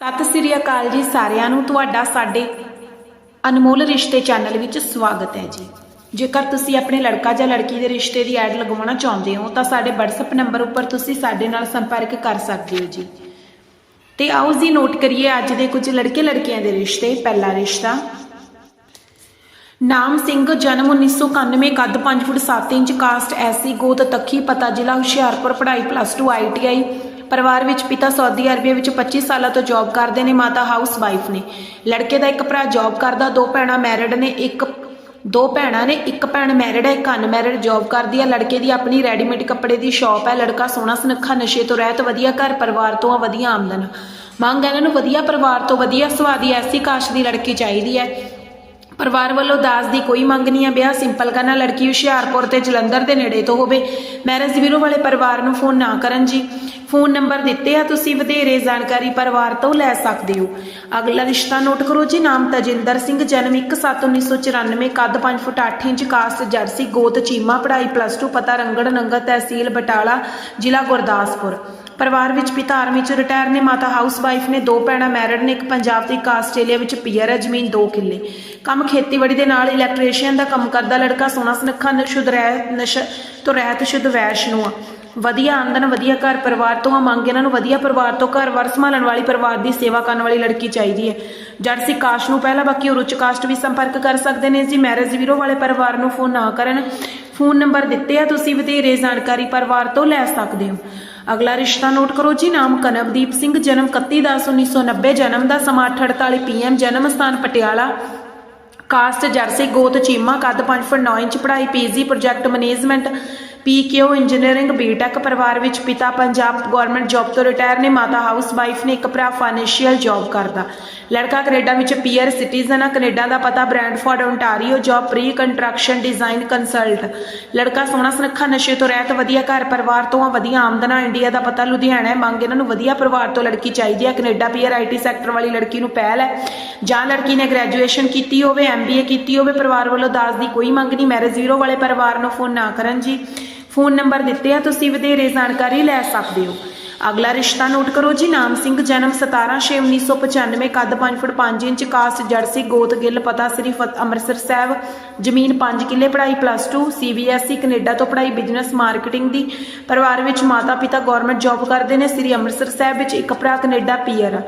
ਸਤਿ ਸ੍ਰੀ ਅਕਾਲ ਜੀ ਸਾਰਿਆਂ ਨੂੰ। ਤੁਹਾਡਾ ਸਾਡੇ ਅਨਮੋਲ ਰਿਸ਼ਤੇ ਚੈਨਲ ਵਿੱਚ ਸਵਾਗਤ ਹੈ ਜੀ। ਜੇਕਰ ਤੁਸੀਂ ਆਪਣੇ ਲੜਕਾ ਜਾਂ ਲੜਕੀ ਦੇ ਰਿਸ਼ਤੇ ਦੀ ਐਡ ਲਗਵਾਉਣਾ ਚਾਹੁੰਦੇ ਹੋ, ਤਾਂ ਸਾਡੇ WhatsApp ਨੰਬਰ ਉੱਪਰ ਤੁਸੀਂ ਸਾਡੇ ਨਾਲ ਸੰਪਰਕ ਕਰ ਸਕਦੇ ਹੋ ਜੀ। ਤੇ ਆਓ ਜੀ ਨੋਟ ਕਰੀਏ ਅੱਜ ਦੇ ਕੁਝ ਲੜਕੇ ਲੜਕੀਆਂ ਦੇ ਰਿਸ਼ਤੇ। ਪਹਿਲਾ ਰਿਸ਼ਤਾ। ਨਾਮ ਸਿੰਘ, ਜਨਮ 1991 ਕੱਦ 5 ਫੁੱਟ 7 ਇੰਚ, ਕਾਸਟ ਐਸੀ ਗੋਤ ਤੱਖੀ, ਪਤਾ ਜ਼ਿਲ੍ਹਾ ਹੁਸ਼ਿਆਰਪੁਰ, ਪੜ੍ਹਾਈ ਪਲੱਸ 2 ਆਈਟੀਆਈ ਪਰਿਵਾਰ ਵਿੱਚ ਪਿਤਾ ਸਾਊਦੀ ਅਰਬੀਆ ਵਿੱਚ 25 ਸਾਲਾਂ ਤੋਂ ਜੌਬ ਕਰਦੇ ਨੇ, ਮਾਤਾ ਹਾਊਸ ਵਾਈਫ ਨੇ। ਲੜਕੇ ਦਾ ਇੱਕ ਭਰਾ ਜੌਬ ਕਰਦਾ, ਦੋ ਭੈਣਾਂ ਮੈਰਿਡ ਨੇ, ਇੱਕ, ਦੋ ਭੈਣਾਂ ਨੇ, ਇੱਕ ਭੈਣ ਮੈਰਿਡ ਹੈ, ਇੱਕ ਅਨਮੈਰਿਡ ਜੌਬ ਕਰਦੀ ਹੈ। ਲੜਕੇ ਦੀ ਆਪਣੀ ਰੈਡੀਮੇਡ ਕੱਪੜੇ ਦੀ ਸ਼ਾਪ ਹੈ, ਲੜਕਾ ਸੋਹਣਾ ਸੁਨੱਖਾ, ਨਸ਼ੇ ਤੋਂ ਰਹਿਤ, ਵਧੀਆ ਘਰ ਪਰਿਵਾਰ ਤੋਂ ਆ, ਵਧੀਆ ਆਮਦਨ। ਮੰਗ ਇਹਨਾਂ ਨੂੰ ਵਧੀਆ ਪਰਿਵਾਰ ਤੋਂ ਵਧੀਆ ਸਵਾਦੀ ਐਸੀ ਕਾਸ਼ ਦੀ ਲੜਕੀ ਚਾਹੀਦੀ ਹੈ। ਪਰਿਵਾਰ ਵੱਲੋਂ ਦਾਜ ਦੀ ਕੋਈ ਮੰਗ ਨਹੀਂ ਹੈ ਵਿਆਹ ਸਿੰਪਲ ਕਰਨਾ, ਲੜਕੀ ਹੁਸ਼ਿਆਰਪੁਰ ਤੇ ਜਲੰਧਰ ਦੇ ਨੇੜੇ ਤੋਂ ਹੋਵੇ। ਮੈਰਿਜ ਬਿਊਰੋ ਵਾਲੇ ਪਰਿਵਾਰ ਨੂੰ ਫੋਨ ਨਾ ਕਰਨ ਜੀ। ਫੋਨ ਨੰਬਰ ਦਿੱਤੇ ਆ, ਤੁਸੀਂ ਵਧੇਰੇ ਜਾਣਕਾਰੀ ਪਰਿਵਾਰ ਤੋਂ ਲੈ ਸਕਦੇ ਹੋ। ਅਗਲਾ ਰਿਸ਼ਤਾ ਨੋਟ ਕਰੋ ਜੀ, ਨਾਮ ਤਜਿੰਦਰ ਸਿੰਘ, ਜਨਮ 1/7/1994 ਕੱਦ 5 ਫੁੱਟ 8 ਇੰਚ, ਕਾਸਟ ਜਰਸੀ, ਗੋਤ ਚੀਮਾ, ਪੜ੍ਹਾਈ ਪਲੱਸ 2 ਪਤਾ ਰੰਗੜ ਨੰਗਲ ਤਹਿਸੀਲ ਬਟਾਲਾ, ਜ਼ਿਲ੍ਹਾ ਗੁਰਦਾਸਪੁਰ। ਪਰਿਵਾਰ ਵਿੱਚ ਪਿਤਾ ਆਰਮੀ ਚ ਰਿਟਾਇਰ ਨੇ, ਮਾਤਾ ਹਾਊਸ ਵਾਈਫ ਨੇ, ਦੋ ਭੈਣਾਂ ਮੈਰਿਡ ਨੇ, ਇੱਕ ਪੰਜਾਬ ਤੇ ਇੱਕ ਆਸਟ੍ਰੇਲੀਆ ਵਿੱਚ ਪੀਅਰ ਹੈ, ਜ਼ਮੀਨ 2 ਕਿੱਲੇ। ਕੰਮ ਖੇਤੀਬਾੜੀ ਦੇ ਨਾਲ ਇਲੈਕਟ੍ਰੀਸ਼ੀਅਨ ਦਾ ਕੰਮ ਕਰਦਾ, ਲੜਕਾ ਸੋਹਣਾ ਸੁਨੱਖਾ, ਨਸ਼ੁੱਧ ਰਹਿ ਨਸ਼ਾ ਤੋਂ ਰਹਿਤ ਸ਼ੁੱਧ ਵੈਸ਼ਨੂ ਆ। ਵਧੀਆ ਆਮਦਨ, ਵਧੀਆ ਘਰ ਪਰਿਵਾਰ ਤੋਂ ਆ ਮੰਗ, ਇਹਨਾਂ ਨੂੰ ਵਧੀਆ ਪਰਿਵਾਰ ਤੋਂ ਘਰ-ਵਾਰ ਸੰਭਾਲਣ ਵਾਲੀ ਪਰਿਵਾਰ ਦੀ ਸੇਵਾ ਕਰਨ ਵਾਲੀ ਲੜਕੀ ਚਾਹੀਦੀ ਹੈ। ਜਰਸੀ ਕਾਸ਼ ਨੂੰ ਪਹਿਲਾਂ ਬਾਕੀ ਉਰੁਚ ਕਾਸਟ ਵੀ ਸੰਪਰਕ ਕਰ ਸਕਦੇ ਨੇ, ਜੀ ਮੈਰਿਜ ਵੀਰੋ ਵਾਲੇ ਪਰਿਵਾਰ ਨੂੰ ਫੋਨ ਨਾ ਕਰਨ। ਫੋਨ ਨੰਬਰ ਦਿੱਤੇ ਆ, ਤੁਸੀਂ ਵਧੇਰੇ ਜਾਣਕਾਰੀ ਪਰਿਵਾਰ ਤੋਂ ਲੈ ਸਕਦੇ ਹੋ। ਅਗਲਾ ਰਿਸ਼ਤਾ ਨੋਟ ਕਰੋ ਜੀ, ਨਾਮ ਕਨਵਦੀਪ ਸਿੰਘ, ਜਨਮ 31/10/1990 ਜਨਮ ਦਾ ਸਮਾਂ 8:48 ਪੀਐਮ ਜਨਮ ਸਥਾਨ ਪਟਿਆਲਾ। ਕਾਸਟ ਜਰਸੀ ਗੋਤ ਚੀਮਾ, ਕੱਦ 5 ਫੁੱਟ 9 ਇੰਚ, ਪੜ੍ਹਾਈ PG project management. PQ engineering BTech ਪਰਿਵਾਰ ਵਿੱਚ ਪਿਤਾ ਪੰਜਾਬ ਗਵਰਨਮੈਂਟ ਜੌਬ ਤੋਂ ਰਿਟਾਇਰ ਨੇ, ਮਾਤਾ ਹਾਊਸ ਵਾਈਫ ਨੇ, ਇੱਕ ਭਰਾ ਫਾਈਨੈਂਸ਼ੀਅਲ ਜੌਬ ਕਰਦਾ। ਲੜਕਾ ਕੈਨੇਡਾ ਵਿੱਚ ਪੀਅਰ ਸਿਟੀਜ਼ਨ ਆ। ਕੈਨੇਡਾ ਦਾ ਪਤਾ Brantford Ontario job pre construction design consult ਲੜਕਾ ਸੋਹਣਾ ਸੁਨੱਖਾ, ਨਸ਼ੇ ਤੋਂ ਰਹਿਤ, ਵਧੀਆ ਘਰ ਪਰਿਵਾਰ ਤੋਂ ਆ ਵਧੀਆ ਆਮਦਨਾ ਇੰਡੀਆ ਦਾ ਪਤਾ ਲੁਧਿਆਣਾ ਹੈ। ਮੰਗ ਇਹਨਾਂ ਨੂੰ ਵਧੀਆ ਪਰਿਵਾਰ ਤੋਂ ਲੜਕੀ ਚਾਹੀਦੀ ਹੈ ਕੈਨੇਡਾ ਪੀਆਰ ਆਈਟੀ ਸੈਕਟਰ ਵਾਲੀ ਲੜਕੀ ਨੂੰ ਪਹਿਲ ਹੈ। ਜਾਂ ਲੜਕੀ ਨੇ ਗ੍ਰੈਜੂਏਸ਼ਨ ਕੀਤੀ ਹੋਵੇ ਐਮਬੀਏ ਕੀਤੀ ਹੋਵੇ, ਪਰਿਵਾਰ ਵੱਲੋਂ ਦਾਜ ਦੀ ਕੋਈ ਮੰਗ ਨਹੀਂ। ਮੈਰਿਜ ਜ਼ੀਰੋ ਵਾਲੇ ਪਰਿਵਾਰ ਨੂੰ ਫੋਨ ਨਾ ਕਰਨ ਜੀ। ਫੋਨ ਨੰਬਰ ਦਿੱਤੇ ਆ ਤੁਸੀਂ ਵਧੇਰੇ ਜਾਣਕਾਰੀ ਲੈ ਸਕਦੇ ਹੋ। ਅਗਲਾ ਰਿਸ਼ਤਾ ਨੋਟ ਕਰੋ ਜੀ, ਨਾਮ ਸਿੰਘ, ਜਨਮ 17/6/1995 ਕੱਦ 5 ਫੁੱਟ 5 ਇੰਚ ਕਾਸਟ ਜਰਸੀ ਗੋਤ, ਗਿੱਲ, ਪਤਾ ਸ੍ਰੀ ਫਤ ਅੰਮ੍ਰਿਤਸਰ ਸਾਹਿਬ, ਜ਼ਮੀਨ 5 ਕਿੱਲੇ, ਪੜ੍ਹਾਈ ਪਲੱਸ 2 ਸੀਬੀਐਸਈ ਕੈਨੇਡਾ ਤੋਂ ਪੜ੍ਹਾਈ ਬਿਜ਼ਨਸ ਮਾਰਕੀਟਿੰਗ ਦੀ। ਪਰਿਵਾਰ ਵਿੱਚ ਮਾਤਾ ਪਿਤਾ ਗਵਰਨਮੈਂਟ ਜੌਬ ਕਰਦੇ ਨੇ, ਸ੍ਰੀ ਅੰਮ੍ਰਿਤਸਰ ਸਾਹਿਬ ਵਿੱਚ ਇੱਕ ਭਰਾ ਕੈਨੇਡਾ ਪੀਆਰ ਆ।